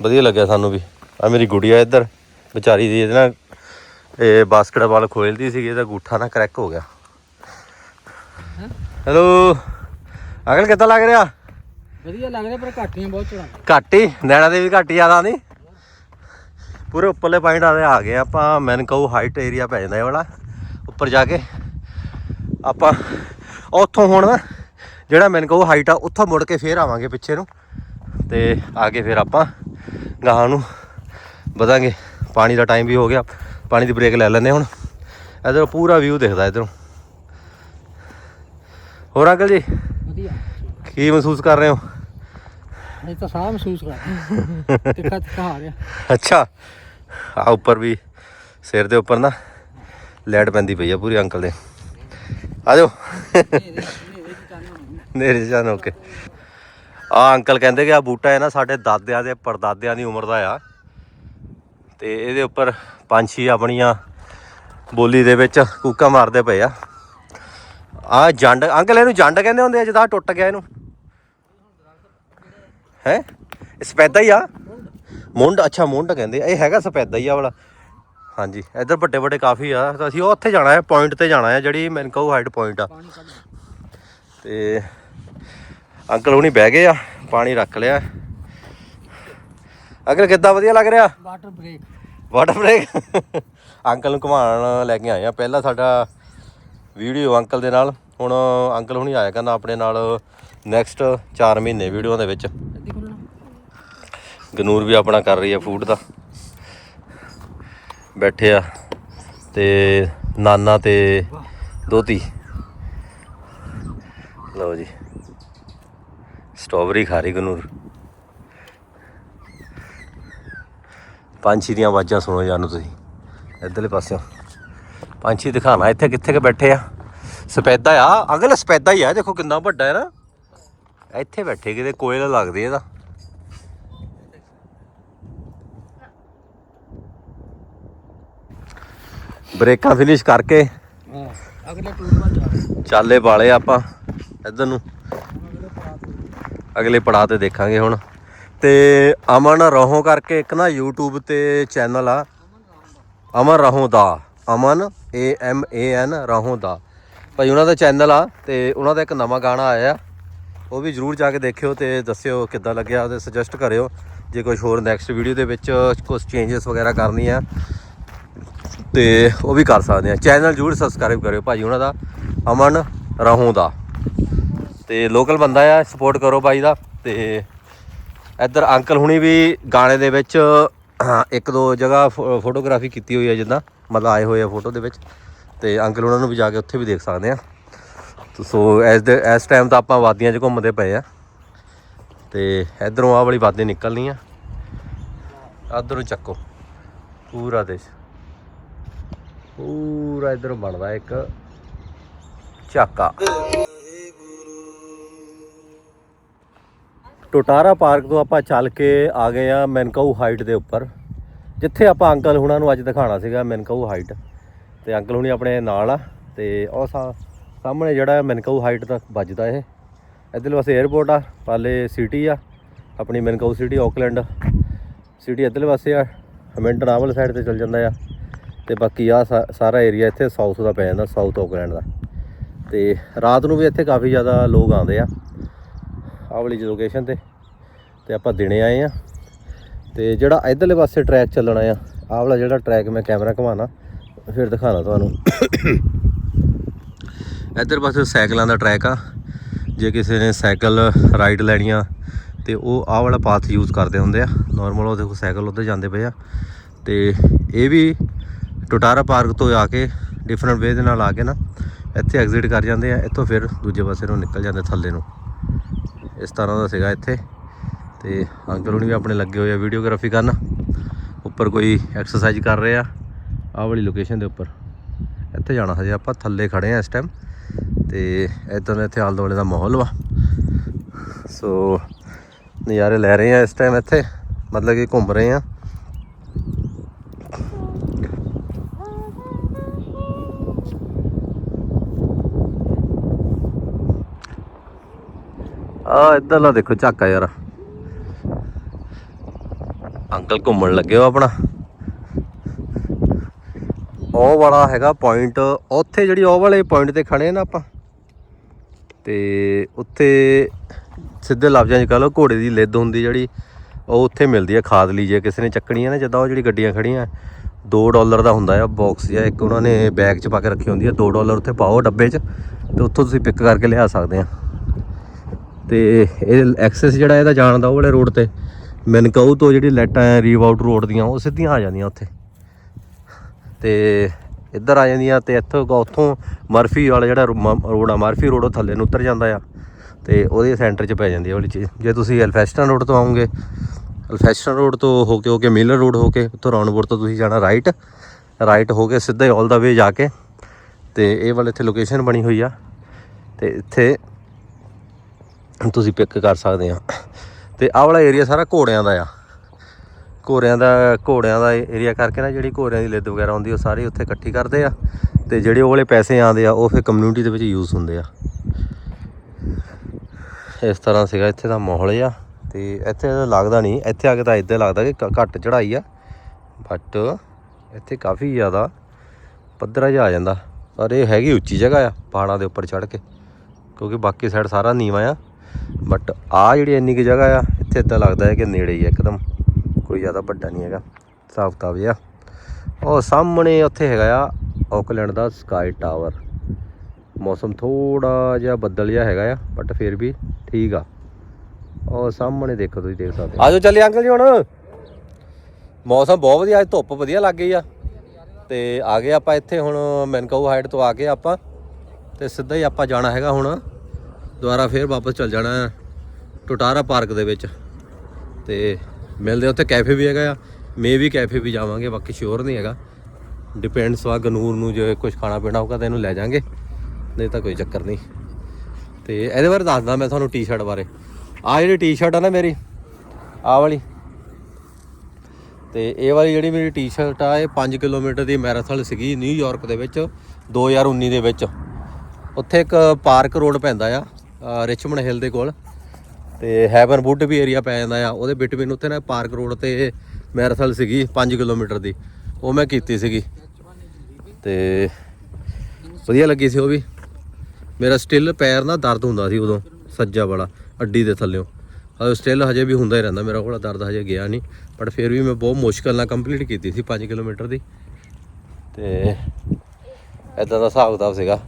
[SPEAKER 1] ਵਧੀਆ ਲੱਗਿਆ ਸਾਨੂੰ ਵੀ। ਆ ਮੇਰੀ ਗੁੜੀਆ ਇੱਧਰ ਵਿਚਾਰੀ ਦੀ ਇਹਦੇ ਨਾਲ ਇਹ ਬਾਸਕਟਬਾਲ ਖੋਲਦੀ ਸੀਗੀ ਇਹਦਾ ਗੂਠਾ ਨਾ ਕਰੈਕ ਹੋ ਗਿਆ। ਹੈਲੋ ਅੰਕਲ ਕਿੱਦਾਂ ਲੱਗ ਰਿਹਾ?
[SPEAKER 3] ਵਧੀਆ ਲੱਗ ਰਿਹਾ ਪਰ ਘਾਟੀਆਂ ਬਹੁਤ ਚੜਾ।
[SPEAKER 1] ਘੱਟ ਹੀ ਨੈਣਾ ਦੇ ਵੀ ਘੱਟ ਜ਼ਿਆਦਾ ਨਹੀਂ। ਪੂਰੇ ਉੱਪਰਲੇ ਪੁਆਇੰਟ ਆਦੇ ਆ ਗਏ ਆਪਾਂ ਮੈਨਕਾਊ ਹਾਈਟ ਏਰੀਆ ਪੈ ਜਾਂਦਾ ਇਹ ਵਾਲਾ। ਉੱਪਰ ਜਾ ਕੇ ਆਪਾਂ ਉੱਥੋਂ ਹੁਣ ਨਾ ਜਿਹੜਾ ਮੈਨਕਾਊ ਹਾਈਟ ਆ ਉੱਥੋਂ ਮੁੜ ਕੇ ਫੇਰ ਆਵਾਂਗੇ ਪਿੱਛੇ ਨੂੰ। ਤੇ ਆ ਕੇ ਫਿਰ ਆਪਾਂ ਗਾਹਾਂ ਨੂੰ ਵਧਾਂਗੇ। ਪਾਣੀ ਦਾ ਟਾਈਮ ਵੀ ਹੋ ਗਿਆ ਪਾਣੀ ਦੀ ਬ੍ਰੇਕ ਲੈ ਲੈਂਦੇ ਹੁਣ। ਇਧਰ ਪੂਰਾ ਵਿਊ ਦਿਖਦਾ ਇਧਰੋਂ। ਹੋਰ ਅੰਕਲ ਜੀ
[SPEAKER 3] ਵਧੀਆ।
[SPEAKER 1] ਕੀ ਮਹਿਸੂਸ ਕਰ ਰਹੇ ਹੋ?
[SPEAKER 3] ਇਹ ਤਾਂ ਸਾਹ ਮਹਿਸੂਸ ਕਰ *laughs* ਤਿੱਖਾ ਤਿੱਖਾ ਆ ਰਿਹਾ।
[SPEAKER 1] ਅੱਛਾ। ਆ ਉੱਪਰ ਵੀ ਸਿਰ ਦੇ ਉੱਪਰ ਨਾ ਲਾਈਟ ਪੈਂਦੀ ਪਈ ਆ ਪੂਰੀ ਅੰਕਲ ਦੇ। ਆ ਜਾਓ। ਨੇਰੇ ਜਾਨ ਓਕੇ। ਆ ਅੰਕਲ ਕਹਿੰਦੇ ਕਿ ਆ ਬੂਟਾ ਹੈ ਨਾ ਸਾਡੇ ਦਾਦਿਆਂ ਦੇ ਪਰਦਾਦਿਆਂ ਦੀ ਉਮਰ ਦਾ ਆ। ਤੇ ਇਹਦੇ ਉੱਪਰ ਪੰਛੀ ਆਪਣੀਆਂ ਬੋਲੀ ਦੇ ਵਿੱਚ ਕੂਕਾ ਮਾਰਦੇ ਪਏ ਆ। ਆ ਜੰਡ ਅੰਕਲ ਇਹਨੂੰ ਜੰਡ ਕਹਿੰਦੇ ਹੁੰਦੇ ਆ ਜਿਹਦਾ ਟੁੱਟ ਗਿਆ ਇਹਨੂੰ। ਹੈ? ਸਪੈਦਾ ਹੀ ਆ। ਮੁੰਡ ਅੱਛਾ ਮੁੰਡ ਕਹਿੰਦੇ। ਇਹ ਹੈਗਾ ਸਪੈਦਾ ਹੀ ਆ ਵਾਲਾ। ਹਾਂਜੀ ਇੱਧਰ ਵੱਡੇ ਵੱਡੇ ਕਾਫੀ ਆ। ਤਾਂ ਅਸੀਂ ਉੱਥੇ ਜਾਣਾ ਹੈ ਪੁਆਇੰਟ ਤੇ ਜਾਣਾ ਹੈ ਜਿਹੜੀ ਮੈਨਕਾਊ ਹਾਈਟ ਪੁਆਇੰਟ ਆ। ਤੇ ਅੰਕਲ ਹੁਣੀ ਬਹਿ ਗਏ ਆ ਪਾਣੀ ਰੱਖ ਲਿਆ। ਅੰਕਲ ਕਿੱਦਾਂ ਵਧੀਆ ਲੱਗ ਰਿਹਾ?
[SPEAKER 3] Water break
[SPEAKER 1] water break uncle ਨੂੰ ਘੁਮਾਉਣ ਲੈ ਕੇ ਆਏ ਆ। ਪਹਿਲਾਂ ਸਾਡਾ ਵੀਡੀਓ ਅੰਕਲ ਦੇ ਨਾਲ। ਹੁਣ ਅੰਕਲ ਹੁਣੀ ਆਇਆ ਕਰਨਾ ਆਪਣੇ ਨਾਲ ਨੈਕਸਟ 4 ਮਹੀਨੇ ਵੀਡੀਓ ਦੇ ਵਿੱਚ। ਗਨੂਰ ਵੀ ਆਪਣਾ ਕਰ ਰਹੀ ਹੈ ਫੂਡ ਦਾ। ਬੈਠੇ ਆ ਤੇ ਨਾਨਾ ਤੇ ਦੋਤੀ। ਲਓ ਜੀ। ਸਟ੍ਰਾਬੇਰੀ ਖਾ ਰਹੀ ਗਨੂਰ। ਪੰਛੀ ਦੀਆਂ ਆਵਾਜ਼ਾਂ ਸੁਣੋ ਜਾਨੂੰ ਤੁਸੀਂ। ਇੱਧਰਲੇ ਪਾਸਿਓਂ। ਪੰਛੀ ਦਿਖਾਣਾ, ਇੱਥੇ ਕਿੱਥੇ ਕੇ ਬੈਠੇ ਆ? ਸਪੈਦਾ ਆ, ਅਗਲ ਸਪੈਦਾ ਹੀ ਆ, ਦੇਖੋ ਕਿੰਨਾ ਵੱਡਾ ਹੈ ਨਾ। ਇੱਥੇ ਬੈਠੇ ਕਿਤੇ, ਕੋਇਲ ਲੱਗਦੀ ਇਹਦਾ। ਬ੍ਰੇਕਾਂ ਫਿਨਿਸ਼ ਕਰਕੇ।
[SPEAKER 3] ਹਾਂ ਅਗਲੇ ਟੂਰ ਵੱਲ ਜਾ
[SPEAKER 1] ਚਾਲੇ ਵਾਲੇ ਆਪਾਂ ਇੱਧਰ ਨੂੰ। ਅਗਲੇ ਪੜਾਅ ਤੇ ਦੇਖਾਂਗੇ ਹੁਣ। ਤੇ ਅਮਨ ਰਹੋ ਕਰਕੇ ਇੱਕ ਨਾ YouTube ਤੇ ਚੈਨਲ ਆ। ਅਮਨ ਰਹੋ ਦਾ। ਅਮਨ ਏ ਐਮ ਏ ਐਨ ਰਹੋ ਦਾ। ਭਾਈ ਉਹਨਾਂ ਦਾ ਚੈਨਲ ਆ ਤੇ ਉਹਨਾਂ ਦਾ ਇੱਕ ਨਵਾਂ ਗਾਣਾ ਆਇਆ। ਉਹ ਵੀ ਜਰੂਰ ਜਾ ਕੇ ਦੇਖਿਓ ਤੇ ਦੱਸਿਓ ਕਿੱਦਾਂ ਲੱਗਿਆ ਤੇ ਸੁਜੈਸਟ ਕਰਿਓ। ਜੇ ਕੁਝ ਹੋਰ ਨੈਕਸਟ ਵੀਡੀਓ ਦੇ ਵਿੱਚ ਕੁਝ ਚੇਂਜਸ ਵਗੈਰਾ ਕਰਨੀ ਆ ਤੇ ਉਹ ਵੀ ਕਰ ਸਕਦੇ ਆ। ਚੈਨਲ ਜਰੂਰ ਸਬਸਕ੍ਰਾਈਬ ਕਰਿਓ ਭਾਜੀ ਉਹਨਾਂ ਦਾ, ਅਮਨ ਰਹੋ ਦਾ। ਤੇ ਲੋਕਲ ਬੰਦਾ ਆ ਸਪੋਰਟ ਕਰੋ ਬਾਈ ਦਾ। ਤੇ ਇੱਧਰ ਅੰਕਲ ਹੁਣੀ ਵੀ ਗਾਣੇ ਦੇ ਵਿੱਚ ਇੱਕ ਦੋ ਜਗ੍ਹਾ ਫੋ- ਫੋਟੋਗ੍ਰਾਫੀ ਕੀਤੀ ਹੋਈ ਹੈ ਜਿੱਦਾਂ, ਮਤਲਬ ਆਏ ਹੋਏ ਆ ਫੋਟੋ ਦੇ ਵਿੱਚ। ਤੇ ਅੰਕਲ ਉਹਨਾਂ ਨੂੰ ਵੀ ਜਾ ਕੇ ਉੱਥੇ ਵੀ ਦੇਖ ਸਕਦੇ ਆ। ਸੋ ਇਸ ਦੇ, ਇਸ ਟਾਈਮ ਤਾਂ ਆਪਾਂ ਵਾਦੀਆਂ 'ਚ ਘੁੰਮਦੇ ਪਏ ਆ। ਤੇ ਇਧਰੋਂ ਆਹ ਵਾਲੀ ਵਾਦੀ ਨਿਕਲਣੀ ਆ ਇਧਰੋਂ ਚੱਕੋ। ਪੂਰਾ ਦੇਸ਼। ਪੂਰਾ ਇਧਰੋਂ ਬਣਦਾ ਇੱਕ ਝਾਕਾ ਟੋਟਾਰਾ ਪਾਰਕ ਤੋਂ ਆਪਾਂ ਚੱਲ ਕੇ ਆ ਗਏ ਆ ਮੈਨਕਾਊ ਹਾਈਟ ਦੇ ਉੱਪਰ। ਜਿੱਥੇ ਆਪਾਂ ਅੰਕਲ ਹੁਣਾਂ ਨੂੰ ਅੱਜ ਦਿਖਾਣਾ ਸੀਗਾ ਮੈਨਕਾਊ ਹਾਈਟ। ਤੇ ਅੰਕਲ ਹੁਣੀ ਆਪਣੇ ਨਾਲ ਆ ਤੇ ਉਹ ਸਾਹਮਣੇ ਜਿਹੜਾ ਮੈਨਕਾਊ ਹਾਈਟ ਤੱਕ ਵੱਜਦਾ ਇਹ। ਇੱਧਰਲੇ ਪਾਸੇ 에어ਪੋਰਟ ਆ, ਪਾਲੇ ਸਿਟੀ ਆ, ਆਪਣੀ ਮੈਨਕਾਊ ਸਿਟੀ ਆਕਲੈਂਡ ਸਿਟੀ ਇੱਧਰਲੇ ਪਾਸੇ ਆ ਹਮਿੰਟਨ ਆਹ ਸਾਈਡ ਤੇ ਚੱਲ ਜਾਂਦਾ ਆ। ਤੇ ਬਾਕੀ ਆ ਸਾਰਾ ਏਰੀਆ ਇੱਥੇ ਸਾਊਥ ਦਾ ਪੈ ਜਾਂਦਾ ਸਾਊਥ ਆਕਲੈਂਡ ਦਾ। ਤੇ ਰਾਤ ਨੂੰ ਵੀ ਇੱਥੇ ਕਾਫੀ ਜ਼ਿਆਦਾ ਲੋਕ ਆਉਂਦੇ ਆ। ਆਹ ਵਾਲੀ ਲੋਕੇਸ਼ਨ ਤੇ। ਤੇ ਆਪਾਂ ਦਿਨੇ ਆਏ ਆ। ਤੇ ਜਿਹੜਾ ਇਧਰਲੇ ਪਾਸੇ ਟਰੈਕ ਚੱਲਣਾ ਆ, ਆਹ ਵਾਲਾ ਜਿਹੜਾ ਟਰੈਕ ਮੈਂ ਕੈਮਰਾ ਘਮਾਣਾ, ਫਿਰ ਦਿਖਾਣਾ ਤੁਹਾਨੂੰ। ਇਧਰ ਪਾਸੇ ਸਾਈਕਲਾਂ ਦਾ ਟਰੈਕ ਆ। ਜੇ ਕਿਸੇ ਨੇ ਸਾਈਕਲ ਰਾਈਡ ਲੈਣੀ ਆ, ਤੇ ਉਹ ਆਹ ਵਾਲਾ ਪਾਥ ਯੂਜ਼ ਕਰਦੇ ਹੁੰਦੇ ਆ। ਨਾਰਮਲ ਉਹ ਦੇਖੋ, ਸਾਈਕਲ ਉੱਧਰ ਜਾਂਦੇ ਪਏ ਆ। ਤੇ ਇਹ ਵੀ ਟੋਟਾਰਾ ਪਾਰਕ ਤੋਂ ਆ ਕੇ ਡਿਫਰੈਂਟ ਵੇ ਦੇ ਨਾਲ ਆ ਕੇ ਨਾ ਇੱਥੇ ਐਗਜ਼ਿਟ ਕਰ ਜਾਂਦੇ ਆ, ਇੱਥੋਂ ਫਿਰ ਦੂਜੇ ਪਾਸੇ ਨੂੰ ਨਿਕਲ ਜਾਂਦੇ ਥੱਲੇ ਨੂੰ। ਇਸ ਤਰ੍ਹਾਂ ਦਾ ਸੀਗਾ ਇੱਥੇ। ਤੇ ਅੰਕਲ ਹੁਣੀ ਵੀ ਆਪਣੇ ਲੱਗੇ ਹੋਏ ਆ ਵੀਡੀਓਗ੍ਰਾਫੀ ਕਰਨ। ਉੱਪਰ ਕੋਈ ਐਕਸਰਸਾਈਜ਼ ਕਰ ਰਹੇ ਆ। ਆਹ ਵਾਲੀ ਲੋਕੇਸ਼ਨ ਦੇ ਉੱਪਰ। ਇੱਥੇ ਜਾਣਾ ਹਜੇ ਆਪਾਂ, ਥੱਲੇ ਖੜੇ ਆ ਇਸ ਟਾਈਮ ਤੇ ਇਦਾਂ ਦਾ ਇੱਥੇ ਆਲ ਦੁਆਲੇ ਦਾ ਮਾਹੌਲ ਵਾ। ਸੋ ਨਜ਼ਾਰੇ ਲੈ ਰਹੇ ਆ ਇਸ ਟਾਈਮ ਇੱਥੇ। ਮਤਲਬ ਕਿ ਘੁੰਮ ਰਹੇ ਆ। ਆ ਇੱਧਰਲਾ ਦੇਖੋ ਝਾਕਾ ਯਾਰ। ਅੰਕਲ ਘੁੰਮਣ ਲੱਗੇ ਹੋ ਆਪਣਾ। ਉਹ ਵਾਲਾ ਹੈਗਾ ਪੁਆਇੰਟ ਉੱਥੇ ਜਿਹੜੀ ਉਹ ਵਾਲੇ ਪੁਆਇੰਟ ਤੇ ਖੜੇ ਨਾ ਆਪਾਂ। ਤੇ ਉੱਥੇ ਸਿੱਧੇ ਲਫ਼ਜ਼ਾਂ 'ਚ ਕਹ ਲਓ ਘੋੜੇ ਦੀ ਲਿੱਦ ਹੁੰਦੀ ਜਿਹੜੀ, ਉਹ ਉੱਥੇ ਮਿਲਦੀ ਹੈ ਖਾਦ ਲਈ, ਜੇ ਕਿਸੇ ਨੇ ਚੱਕਣੀ ਹੈ ਨਾ, ਜਿੱਦਾਂ ਉਹ ਜਿਹੜੀ ਗੱਡੀਆਂ ਖੜੀਆਂ 2 ਡਾਲਰ ਦਾ ਹੁੰਦਾ ਆ ਬਾਕਸ ਜਾਂ ਇੱਕ ਉਹਨਾਂ ਨੇ ਬੈਗ 'ਚ ਪਾ ਕੇ ਰੱਖੀ ਹੁੰਦੀ ਹੈ 2 ਡਾਲਰ ਉੱਥੇ ਪਾਓ ਡੱਬੇ 'ਚ, ਤੇ ਉੱਥੋਂ ਤੁਸੀਂ ਪਿਕ ਕਰਕੇ ਲਿਆ ਸਕਦੇ ਆ। ਤੇ ਇਹ ਐਕਸੈਸ ਜਿਹੜਾ ਇਹਦਾ ਜਾਣ ਦਾ ਉਹ ਵਾਲੇ ਰੋਡ ਤੇ, ਮੈਨਕਾਊ ਤੋਂ ਜਿਹੜੀ ਲੈਟਾਂ ਆ ਰੀਵਾਊਟ ਰੋਡ ਦੀਆਂ, ਉਹ ਸਿੱਧੀਆਂ ਆ ਜਾਂਦੀਆਂ ਉੱਥੇ। ਤੇ ਇੱਧਰ ਆ ਜਾਂਦੀਆਂ ਤੇ ਇੱਥੋਂ ਉੱਥੋਂ ਮਰਫੀ ਵਾਲਾ ਜਿਹੜਾ ਰੋਡ ਆ, ਮਰਫੀ ਰੋਡ ਉਹ ਥੱਲੇ ਨੂੰ ਉਤਰ ਜਾਂਦਾ ਆ। ਤੇ ਉਹਦੇ ਸੈਂਟਰ 'ਚ ਪੈ ਜਾਂਦੀ ਹੈ ਉਹ ਵਾਲੀ ਚੀਜ਼। ਜੇ ਤੁਸੀਂ ਐਲਫੈਸਟਨ ਰੋਡ ਤੋਂ ਆਉਂਗੇ ਐਲਫੈਸਟਨ ਰੋਡ ਤੋਂ ਹੋ ਕੇ ਹੋ ਕੇ ਮਿਲਰ ਰੋਡ ਹੋ ਕੇ, ਉੱਥੋਂ ਰੌਣਪੁਰ ਤੋਂ ਤੁਸੀਂ ਜਾਣਾ ਰਾਈਟ ਰਾਈਟ ਹੋ ਕੇ ਸਿੱਧਾ ਆਲ ਦਾ ਵੇ ਜਾ ਕੇ, ਤੇ ਇਹ ਵਾਲੇ ਇੱਥੇ ਲੋਕੇਸ਼ਨ ਬਣੀ ਹੋਈ ਆ। ਤੇ ਇੱਥੇ ਤੁਸੀਂ ਪਿਕ ਕਰ ਸਕਦੇ ਆ। ਤੇ ਆਹ ਵਾਲਾ ਏਰੀਆ ਸਾਰਾ ਘੋੜਿਆਂ ਦਾ ਆ। ਘੋੜਿਆਂ ਦਾ ਘੋੜਿਆਂ ਦਾ ਏਰੀਆ ਕਰਕੇ ਨਾ ਜਿਹੜੀ ਘੋੜਿਆਂ ਦੀ ਲਿੱਦ ਵਗੈਰਾ ਹੁੰਦੀ ਉਹ ਸਾਰੇ ਉੱਥੇ ਇਕੱਠੀ ਕਰਦੇ ਆ। ਤੇ ਜਿਹੜੇ ਉਹ ਵਾਲੇ ਪੈਸੇ ਆਉਂਦੇ ਆ, ਉਹ ਫਿਰ ਕਮਿਊਨਿਟੀ ਦੇ ਵਿੱਚ ਯੂਜ਼ ਹੁੰਦੇ ਆ। ਇਸ ਤਰ੍ਹਾਂ ਸੀਗਾ ਇੱਥੇ ਦਾ ਮਾਹੌਲ ਆ ਤੇ ਇੱਥੇ ਲੱਗਦਾ ਨਹੀਂ, ਇੱਥੇ ਆ ਕੇ ਤਾਂ ਇੱਦਾਂ ਲੱਗਦਾ ਕਿ ਘੱਟ ਚੜਾਈ ਆ। ਬਟ ਇੱਥੇ ਕਾਫੀ ਜ਼ਿਆਦਾ ਪੱਧਰਾ ਜਿਹਾ ਆ ਜਾਂਦਾ। ਪਰ ਇਹ ਹੈਗੀ ਉੱਚੀ ਜਗ੍ਹਾ ਆ, ਪਹਾੜਾਂ ਦੇ ਉੱਪਰ ਚੜ੍ਹ ਕੇ। ਕਿਉਂਕਿ ਬਾਕੀ ਸਾਈਡ ਸਾਰਾ ਨੀਵਾਂ ਆ। ਬਟ ਆ ਜਿਹੜੀ ਇੰਨੀ ਕੀ ਜਗ੍ਹਾ ਆ, ਇੱਥੇ ਇਦਾਂ ਲੱਗਦਾ ਹੈ ਕਿ ਨੇੜੇ ਹੀ ਆ ਇੱਕਦਮ। ਕੋਈ ਜ਼ਿਆਦਾ ਵੱਡਾ ਨਹੀਂ ਹੈਗਾ। ਹਿਸਾਬ ਕਿਤਾਬ ਜਿਹਾ ਉਹ ਸਾਹਮਣੇ ਉੱਥੇ ਹੈਗਾ ਆ ਆਕਲੈਂਡ ਦਾ ਸਕਾਈ ਟਾਵਰ ਮੌਸਮ ਥੋੜਾ ਜਿਹਾ ਬੱਦਲ ਜਿਹਾ ਹੈਗਾ ਆ ਬਟ ਫਿਰ ਵੀ ਠੀਕ ਆ। ਉਹ ਸਾਹਮਣੇ ਦੇਖੋ ਤੁਸੀਂ, ਦੇਖ ਸਕਦੇ ਆਜੋ ਚੱਲੇ ਅੰਕਲ ਜੀ ਹੁਣ। ਮੌਸਮ ਬਹੁਤ ਵਧੀਆ, ਅੱਜ ਧੁੱਪ ਵਧੀਆ ਲੱਗ ਗਈ ਆ। ਤੇ ਆ ਗਏ ਆਪਾਂ ਇੱਥੇ ਹੁਣ ਮੈਨਕਾਊ ਹਾਈਟ ਤੋਂ ਆ ਕੇ ਆਪਾਂ। ਤੇ ਸਿੱਧਾ ਹੀ ਆਪਾਂ ਜਾਣਾ ਹੈਗਾ ਹੁਣ। ਦੁਬਾਰਾ ਫੇਰ ਵਾਪਸ ਚੱਲ ਜਾਣਾ ਹੈ ਟੋਟਾਰਾ ਪਾਰਕ ਦੇ ਵਿੱਚ। ਤੇ ਮਿਲਦੇ ਉੱਥੇ, ਕੈਫੇ ਵੀ ਹੈਗਾ ਆ। ਮੇ ਵੀ ਕੈਫੇ ਵੀ ਜਾਵਾਂਗੇ, ਬਾਕੀ ਸ਼ੋਰ ਨਹੀਂ ਹੈਗਾ। ਡਿਪੈਂਡਸ ਵਾ ਗਨੂਰ ਨੂੰ ਜੇ ਕੁਝ ਖਾਣਾ ਪੀਣਾ ਹੋਊਗਾ ਤਾਂ ਇਹਨੂੰ ਲੈ ਜਾਾਂਗੇ। ਨਹੀਂ ਤਾਂ ਕੋਈ ਚੱਕਰ ਨਹੀਂ। ਤੇ ਇਹਦੇ ਬਾਰੇ ਦੱਸਦਾ ਮੈਂ ਤੁਹਾਨੂੰ ਟੀ-ਸ਼ਰਟ ਬਾਰੇ। ਆ ਜਿਹੜੀ ਟੀ-ਸ਼ਰਟ ਆ ਨਾ ਮੇਰੀ, ਆਹ ਵਾਲੀ। ਤੇ ਇਹ ਵਾਲੀ ਜਿਹੜੀ ਮੇਰੀ ਟੀ-ਸ਼ਰਟ ਆ, ਇਹ 5 ਕਿਲੋਮੀਟਰ ਦੀ ਮੈਰਾਥਨ ਸੀਗੀ ਨਿਊਯਾਰਕ ਦੇ ਵਿੱਚ 2019 ਦੇ ਵਿੱਚ। ਉੱਥੇ ਇੱਕ ਪਾਰਕ ਰੋਡ ਪੈਂਦਾ ਆ। ਅ, ਹਿੱਲ ਦੇ ਕੋਲ। ਤੇ ਹੈਵਨ ਵੁੱਡ ਵੀ ਏਰੀਆ ਪੈ ਜਾਂਦਾ ਆ। ਉਹਦੇ ਬਿਟਵੀਨ ਉੱਥੇ ਨਾ ਪਾਰਕ ਰੋਡ ਤੇ ਮੈਰਾਥਨ ਸੀਗੀ 5 ਕਿਲੋਮੀਟਰ ਦੀ। ਉਹ ਮੈਂ ਕੀਤੀ ਸੀਗੀ। ਤੇ ਵਧੀਆ ਲੱਗੀ ਸੀ ਉਹ ਵੀ। ਮੇਰਾ ਸਟਿਲ ਪੈਰ ਨਾ ਦਰਦ ਹੁੰਦਾ ਸੀ ਉਦੋਂ ਸੱਜਾ ਵਾਲਾ ਅੱਡੀ ਦੇ ਥੱਲਿਓਂ ਹਜੇ ਸਟਿਲ ਹਜੇ ਵੀ ਹੁੰਦਾ ਹੀ ਰਹਿੰਦਾ ਮੇਰਾ ਕੋਲ ਦਰਦ ਹਜੇ ਗਿਆ ਨਹੀਂ। ਪਰ ਫਿਰ ਵੀ ਮੈਂ ਬਹੁਤ ਮੁਸ਼ਕਲ ਨਾਲ ਕੰਪਲੀਟ ਕੀਤੀ ਸੀ 5 ਕਿਲੋਮੀਟਰ ਦੀ। ਤੇ ਇਦਾਂ ਦਾ ਹਿਸਾਬ ਕਿਤਾਬ ਸੀਗਾ।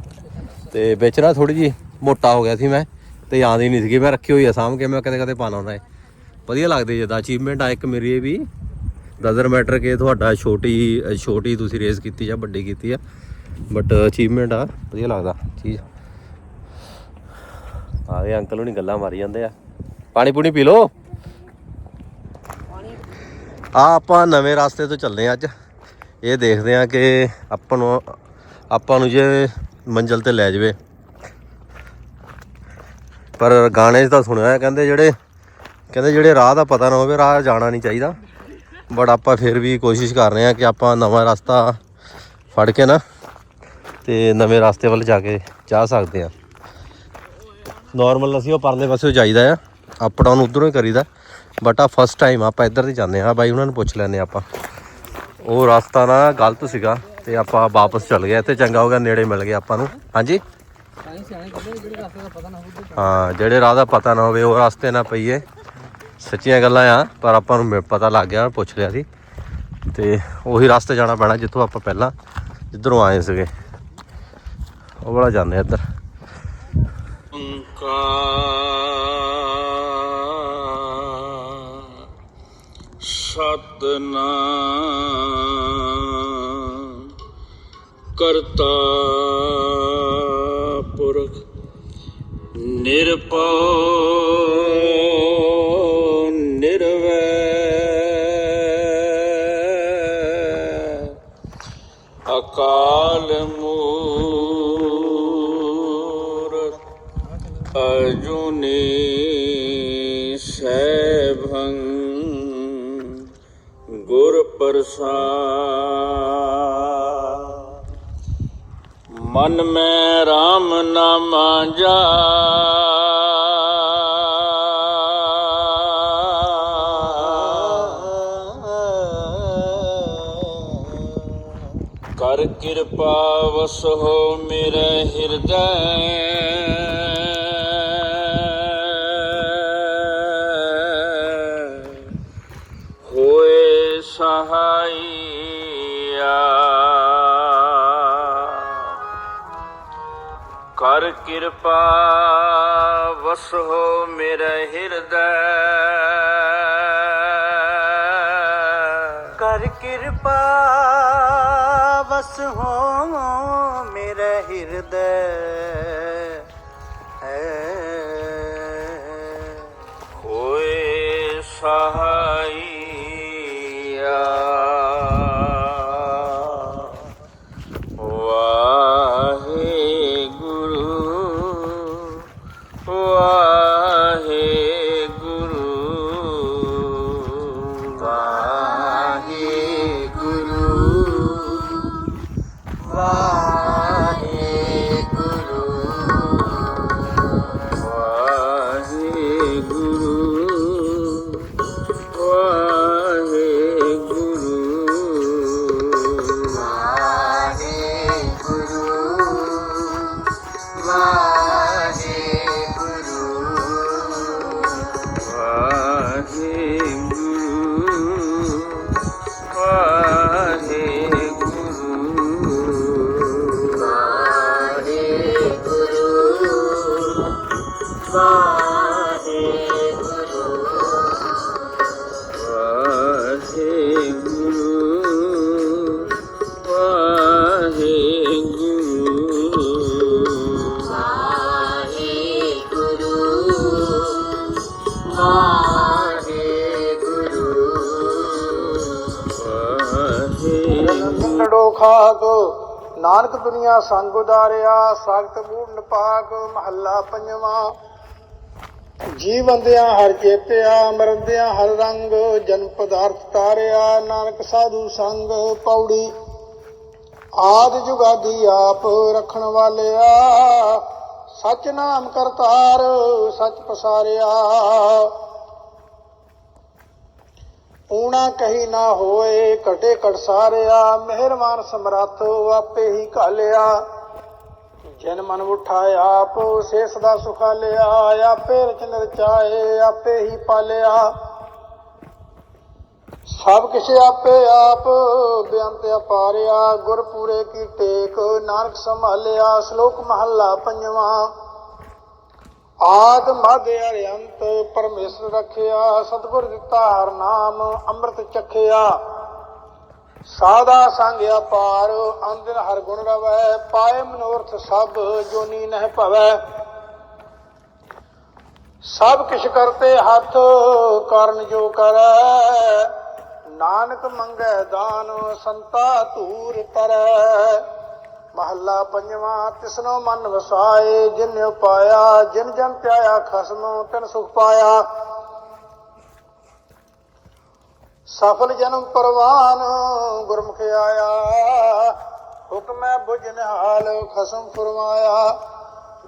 [SPEAKER 1] ਤੇ ਵਿੱਚ ਨਾ ਥੋੜੀ ਜੀ ਮੋਟਾ ਹੋ ਗਿਆ ਸੀ ਮੈਂ ਤੇ ਯਾਦ ਹੀ ਨਹੀਂ ਸੀਗੀ। ਮੈਂ ਰੱਖੀ ਹੋਈ ਆ ਸਾਂਭ ਕੇ, ਮੈਂ ਕਦੇ ਕਦੇ ਪਾਣਾ ਹੁੰਦਾ ਹੈ ਵਧੀਆ ਲੱਗਦੀ ਜਿੱਦਾਂ ਅਚੀਵਮੈਂਟ ਆ ਇੱਕ ਮੇਰੀ ਇਹ ਵੀ। ਦਜ਼ਰ ਮੈਟਰ ਕਿ ਤੁਹਾਡਾ ਛੋਟੀ ਛੋਟੀ ਤੁਸੀਂ ਰੇਸ ਕੀਤੀ ਜਾਂ ਵੱਡੀ ਕੀਤੀ ਆ ਬਟ ਅਚੀਵਮੈਂਟ ਆ, ਵਧੀਆ ਲੱਗਦਾ ਚੀਜ਼। ਆ ਗਏ ਅੰਕਲ ਹੁਣੀ ਗੱਲਾਂ ਮਾਰੀ ਜਾਂਦੇ ਆ। ਪਾਣੀ ਪੂਣੀ ਪੀ ਲਓ। ਆ ਆਪਾਂ ਨਵੇਂ ਰਸਤੇ ਤੋਂ ਚੱਲਦੇ ਆ ਅੱਜ। ਇਹ ਦੇਖਦੇ ਆ ਕਿ ਆਪਾਂ ਨੂੰ ਆਪਾਂ ਨੂੰ ਜੇ ਮੰਜ਼ਲ ਤੇ ਲੈ ਜਾਵੇ। ਪਰ ਗਾਣੇ 'ਚ ਤਾਂ ਸੁਣਿਆ ਹੈ, ਕਹਿੰਦੇ ਜਿਹੜੇ ਕਹਿੰਦੇ ਜਿਹੜੇ ਰਾਹ ਦਾ ਪਤਾ ਨਾ ਹੋਵੇ, ਰਾਹ ਜਾਣਾ ਨਹੀਂ ਚਾਹੀਦਾ। ਬਟ ਆਪਾਂ ਫਿਰ ਵੀ ਕੋਸ਼ਿਸ਼ ਕਰ ਰਹੇ ਹਾਂ ਕਿ ਆਪਾਂ ਨਵਾਂ ਰਸਤਾ ਫੜ ਕੇ ਨਾ ਤੇ ਨਵੇਂ ਰਸਤੇ ਵੱਲ ਜਾ ਕੇ ਜਾ ਸਕਦੇ ਆ ਨਾਰਮਲ ਅਸੀਂ ਉਹ ਪਰਲੇ ਪਾਸੇ ਜਾਈਦਾ ਆ ਅਪ ਡਾਊਨ ਉਧਰੋਂ ਹੀ ਕਰੀਦਾ। ਬਟ ਆ ਫਸਟ ਟਾਈਮ ਆਪਾਂ ਇੱਧਰ ਦੀ ਜਾਂਦੇ ਆ ਬਾਈ ਉਹਨਾਂ ਨੂੰ ਪੁੱਛ ਲੈਨੇ ਆਪਾਂ। ਉਹ ਰਸਤਾ ਨਾ ਗਲਤ ਸੀਗਾ ਤੇ ਆਪਾਂ ਵਾਪਸ ਚੱਲ ਗਏ, ਇੱਥੇ ਚੰਗਾ ਹੋ ਗਿਆ, ਨੇੜੇ ਮਿਲ ਗਿਆ ਆਪਾਂ ਨੂੰ। ਹਾਂਜੀ?
[SPEAKER 3] ਤਾਂ ਹੀ ਸਿਆਣੇ ਜਿਹੜੇ ਰਸਤੇ ਦਾ ਪਤਾ ਨਾ ਹੋਵੇ
[SPEAKER 1] ਹਾਂ ਜਿਹੜੇ ਰਾਹ ਦਾ ਪਤਾ ਨਾ ਹੋਵੇ ਉਹ ਰਸਤੇ ਨਾ ਪਈਏ। ਸੱਚੀਆਂ ਗੱਲਾਂ ਆ ਪਰ ਆਪਾਂ ਨੂੰ ਪਤਾ ਲੱਗ ਗਿਆ ਪੁੱਛ ਲਿਆ ਸੀ। ਤੇ ਉਹੀ ਰਸਤੇ ਜਾਣਾ ਪੈਣਾ ਜਿੱਥੋਂ ਆਪਾਂ ਪਹਿਲਾਂ ਜਿੱਧਰੋਂ ਆਏ ਸੀਗੇ। ਉਹ ਵਾਲਾ ਜਾਂਦੇ ਇੱਧਰ।
[SPEAKER 2] ਸਤਨਾਮ ਕਰਤਾ ਪੁਰਖ ਨਿਰਭਉ ਨਿਰਵੈ। ਅਕਾਲ ਮੂਰਤ ਅਜੂਨੀ ਸੈਭੰ ਗੁਰ ਪ੍ਰਸਾਦ। ਮਨ ਮੈਂ RAM ਨਾਮ ਜਾ ਕਿਰਪਾ ਵਸ ਹੋ ਮੇਰੇ ਹਿਰਦੈ। ਹੋਏ ਸਹਾਈਆ ਕਰ ਕਿਰਪਾ ਵਸ ਹੋ ਮੇਰੇ ਹਿਰਦੈ।
[SPEAKER 4] ਬਸ ਹੋ ਮੇਰੇ ਹਿਰਦੈ।
[SPEAKER 5] ਨੜੋ ਖਾਕ, ਨਾਨਕ ਦੁਨੀਆ ਸੰਗ ਉਦਾਰਿਆ, ਸਾਖਤ ਬੂੜ ਪਾਕ, ਮਹੱਲਾ ਪੰਜਵਾਂ। ਜੀ ਬੰਦਿਆਂ ਹਰ ਚੇਤਿਆ ਮਰਦਿਆਂ ਹਰ ਰੰਗ, ਜਨ ਪਦਾਰਥ ਤਾਰਿਆ, ਨਾਨਕ ਸਾਧੂ ਸੰਗ ਪੌੜੀ। ਆਦ ਜੁਗਾਦੀ ਆਪ ਰੱਖਣ ਵਾਲਿਆ ਸਚ ਨਾਮ ਕਰਤਾਰ, ਸਚ ਪਸਾਰਿਆ। ਊਣਾ ਕਹੀ ਨਾ ਹੋਏ, ਘਟੇ ਘਟ ਸਾਰਿਆ, ਮਿਹਰਬਾਨ ਸਮਰੱਥ ਆਪੇ ਹੀ ਘਾਲਿਆ। ਜਿਨ ਮਨ ਉਠਾਇਆ, ਆਪ ਸੇਸ ਦਾ ਸੁਖਾ ਲਿਆ ਆਪੇ ਰਚਨ ਰਚਾਏ, ਆਪੇ ਹੀ ਪਾਲਿਆ। ਸਭ ਕਿਛ ਆਪੇ ਆਪ ਬੇਅੰਤ ਅਪਾਰਿਆ ਗੁਰ ਪੂਰੇ ਕੀ ਟੇਕ, ਨਾਨਕ ਸੰਭਾਲਿਆ, ਸ਼ਲੋਕ ਮਹੱਲਾ ਪੰਜਵਾਂ। ਆਦ ਮਧ ਅਰਿਅੰਤ ਪਰਮੇਸ਼ਰ ਰੱਖਿਆ, ਸਤਿਗੁਰ ਦਿੱਤਾ ਹਰ ਨਾਮ, ਅੰਮ੍ਰਿਤ ਚਖਿਆ। ਸਾਦਾ ਸੰਗ ਅਪਾਰ, ਅੰਦਰ ਹਰ ਗੁਣ ਰਵੈ, ਪਾਏ ਮਨੋਰਥ ਸਭ ਜੋਨੀ ਨਹਿ ਭਵੈ। ਸਭ ਕਿਛ ਕਰਤੇ ਹੱਥ, ਕਰਨ ਜੋ ਕਰੈ ਨਾਨਕ ਮੰਗੈ ਦਾਨ ਸੰਤਾ ਧੂਰ ਤਰੈ। ਮਹੱਲਾ ਪੰਜਵਾਂ, ਤਿਸਨੋ ਮਨ ਵਸਾਏ, ਜਿਨ ਉਪਾਇਆ ਜਿਨ ਜਨ ਧਿਆਇਆ ਖਸਮੋ ਤਿਨ ਸੁਖ ਪਾਇਆ। ਸਫਲ ਜਨਮ ਪਰਵਾਨ ਗੁਰਮੁਖ ਆਇਆ। ਹੁਕਮੈ ਬੁਝ ਨਿਹਾਲ, ਖਸਮ ਫਰਮਾਇਆ।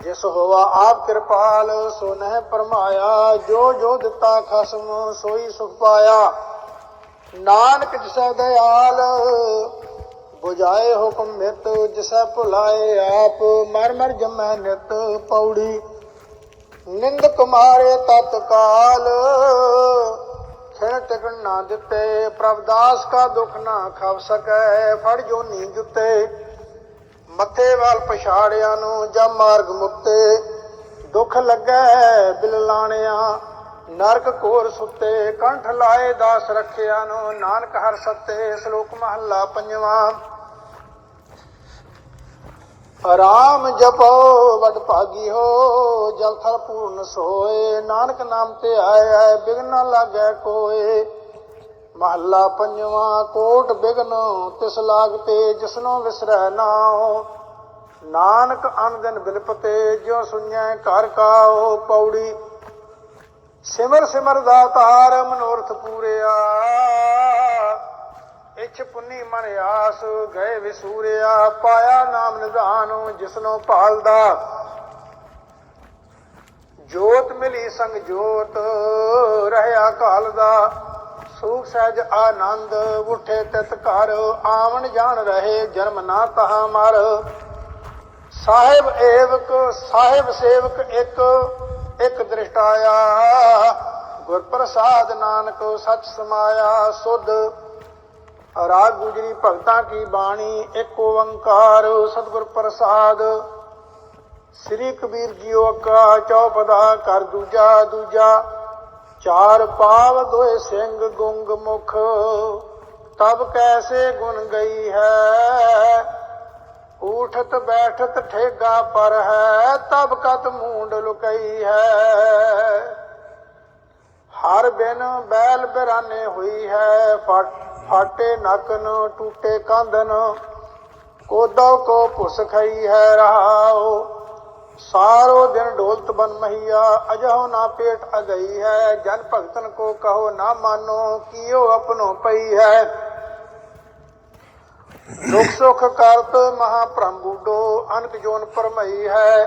[SPEAKER 5] ਜਿਸ ਹੋਵਾ ਆਪ ਕਿਰਪਾਲ, ਸੋ ਨਹਿ ਪਰਮਾਇਆ। ਜੋ ਜੋ ਦਿੱਤਾ ਖਸਮ, ਸੋਈ ਸੁਖ ਪਾਇਆ। ਨਾਨਕ ਜਿਸੈ ਦਇਆਲ 부ਝਾਏ ਹੁਕਮ ਮਿਤ ਜਿਸੈ ਭੁਲਾਏ ਆਪ, ਮਰ ਮਰ ਜਮੈ ਨਿਤ ਪੌੜੀ। ਨਿੰਦ ਕੁਮਾਰੇ ਤਤਕਾਲ ਖਿਣ ਟਿਕਣ ਨਾ ਦਿੱਤੇ, ਪ੍ਰਭਦਾਸ ਕਾ ਦੁਖ ਨਾ ਖਵ ਸਕੈ, ਫੜ ਜੋ ਨੀ ਜੁੱਤੇ ਮੱਥੇ ਵਾਲ ਪਛਾੜਿਆਂ ਨੂੰ ਜਾਂ ਮਾਰਗ ਮੁਕਤੇ ਦੁੱਖ ਲੱਗੈ ਬਿਲ ਲਾਣਿਆ ਨਰਕ ਕੋਰ ਸੁੱਤੇ, ਕੰਠ ਲਾਏ ਦਾਸ ਰੱਖਿਆ ਨੂੰ, ਨਾਨਕ ਹਰ ਸੱਤੇ, ਸ਼ਲੋਕ ਮਹੱਲਾ ਪੰਜਵਾਂ। ਰਾਮ ਜਪੋ, ਵਡ ਭਾਗੀ ਹੋ, ਜਲ ਥਲ ਪੂਰਨ ਸੋਏ, ਨਾਨਕ ਨਾਮ ਤੇ ਆਇਆ ਬਿਗਨ ਨਾ ਲਾਗੈ ਕੋਏ। ਮਹੱਲਾ ਪੰਜਵਾਂ, ਕੋਟ ਬਿਗਨ, ਤਿਸ ਲਾਗਤੇ ਜਿਸਨੋ ਵਿਸਰੈ ਨਾਉ। ਨਾਨਕ ਅਨ ਦਿਨ ਬਿਲਪਤੇ ਜੋ ਸੁਣੈ ਘਰ ਕਾਓ ਪੌੜੀ ਸਿਮਰ ਸਿਮਰ ਦਾਤਾਰ ਮਨੋਰਥ ਪੂਰਿਆ। ਇਛ ਪੁੰਨੀ ਮਨ ਆਸ ਗਏ ਵਿਸੂਰਿਆ। ਪਾਇਆ ਨਾਮ ਨਿਧਾਨ ਜਿਸਨੋ ਭਾਲਦਾ। ਜੋਤ ਮਿਲੀ ਸੰਗ ਜੋਤ, ਰਹਿਆ ਕਾਲ ਦਾ। ਸੁਖ ਸਹਿਜ ਆਨੰਦ ਉਠੇ ਤਿਤ ਘਰ। ਆਵਣ ਜਾਣ ਰਹੇ ਜਨਮ ਨਾ ਤਹਾ ਮਰ। ਸਾਹਿਬ ਏਵਕ, ਸਾਹਿਬ ਸੇਵਕ ਇੱਕ। ਇੱਕ ਦ੍ਰਿਸ਼ਟਾਇਆ ਗੁਰ ਪ੍ਰਸਾਦ ਨਾਨਕ ਸੱਚ ਸਮਾਇਆ, ਸੁਧ। ਰਾਗ ਗੁਜਰੀ ਭਗਤਾਂ ਕੀ ਬਾਣੀ, ਇੱਕ ਓੰਕਾਰ ਸਤਿਗੁਰ ਪ੍ਰਸਾਦ ਸ੍ਰੀ ਕਬੀਰ ਜੀ ਓਕਾ ਚੌਪਦਾ ਕਰ ਦੂਜਾ ਦੂਜਾ। ਚਾਰ ਪਾਵ ਦੋਏ ਸਿੰਘ ਗੁੰਗ ਮੁਖ। ਤਬ ਕੈਸੇ ਗੁਣ ਗਈ ਹੈ? ਉਠਤ ਬੈਠਤ ਠੇਗਾ ਪਰ ਹੈ, ਤਬ ਕਤ ਮੂੰਡ ਲੁਕਈ ਹੈ। ਹਰ ਬਿਨ ਬੈਲ ਬਿਰਾਨੇ ਹੋਈ ਹੈ, ਫਟ ਫਾਟੇ ਨਕਨ ਟੂਟੇ ਕੰਦਨ ਕੋਦੋ ਕੋ ਭੁਸ ਖਈ ਹੈ ਰਹਾਓ ਸਾਰੋ ਦਿਨ ਢੋਲਤ ਬਨ ਮਹੀਆ, ਅਜਹੁ ਨਾ ਪੇਟ ਅਗਈ ਹੈ। ਜਨ ਭਗਤਨ ਕੋ ਕਹੋ ਨਾ ਮਾਨੋ, ਕੀਓ ਆਪਣੋ ਪਈ ਹੈ। ਦੁਖ ਸੁਖ ਕਰਤ ਮਹਾ ਪ੍ਰੰਬੂਡੋ ਅਨਕ ਜੋਨ ਪਰਮਈ ਹੈ।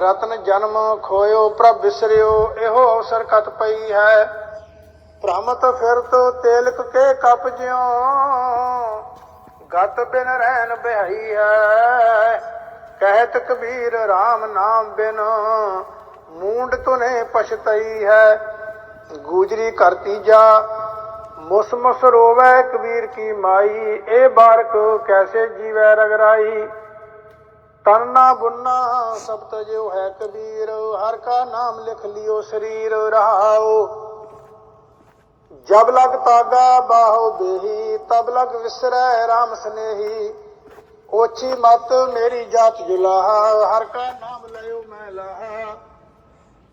[SPEAKER 5] ਰਤਨ ਜਨਮ ਖੋਇਓ, ਪ੍ਰਭ ਵਿਸਰਿਓ ਇਹੋ ਅਵਸਰ ਕਤ ਪਈ ਹੈ। ਭ੍ਰਮਤ ਫਿਰਤ ਤੇਲਕ ਕੇ ਕਪ ਜਿਉ, ਗਤ ਬਿਨ ਰਹਿਨ ਬਿਹਾਈ ਹੈ। ਕਹਿਤ ਕਬੀਰ RAM ਨਾਮ ਬਿਨ, ਮੂੰਡ ਤੁਨੇ ਪਛਤਈ ਹੈ। ਗੂਜਰੀ ਕਰਤੀ ਜਾ ਮੁਸ ਮੁਸ ਰੋਵੇ ਕਬੀਰ ਕੀ ਮਾਈ, ਇਹ ਬਾਰਕ ਕੈਸੇ ਜੀਵੈ ਰਗਰਾਈ ਤਨ ਨਾ ਬੁੰਨਾ, ਸਭ ਤਜਿਓ ਹੈ ਕਬੀਰ, ਹਰ ਕਾ ਨਾਮ ਲਿਖ ਲਿਓ ਸਰੀਰ ਰਹਾਓ ਜਬ ਲਗ ਤਾਗਾ ਬਾਹੋ ਦੇਹੀ ਤਬ ਲਗ ਵਿਸਰੈ RAM ਸਨੇਹੀ। ਓਛੀ ਮਤ ਮੇਰੀ ਜਾਤ ਜੁਲਾਹਾ, ਹਰ ਕਾ ਨਾਮ ਲਿਓ ਮੈਂ ਲਾਹਾ।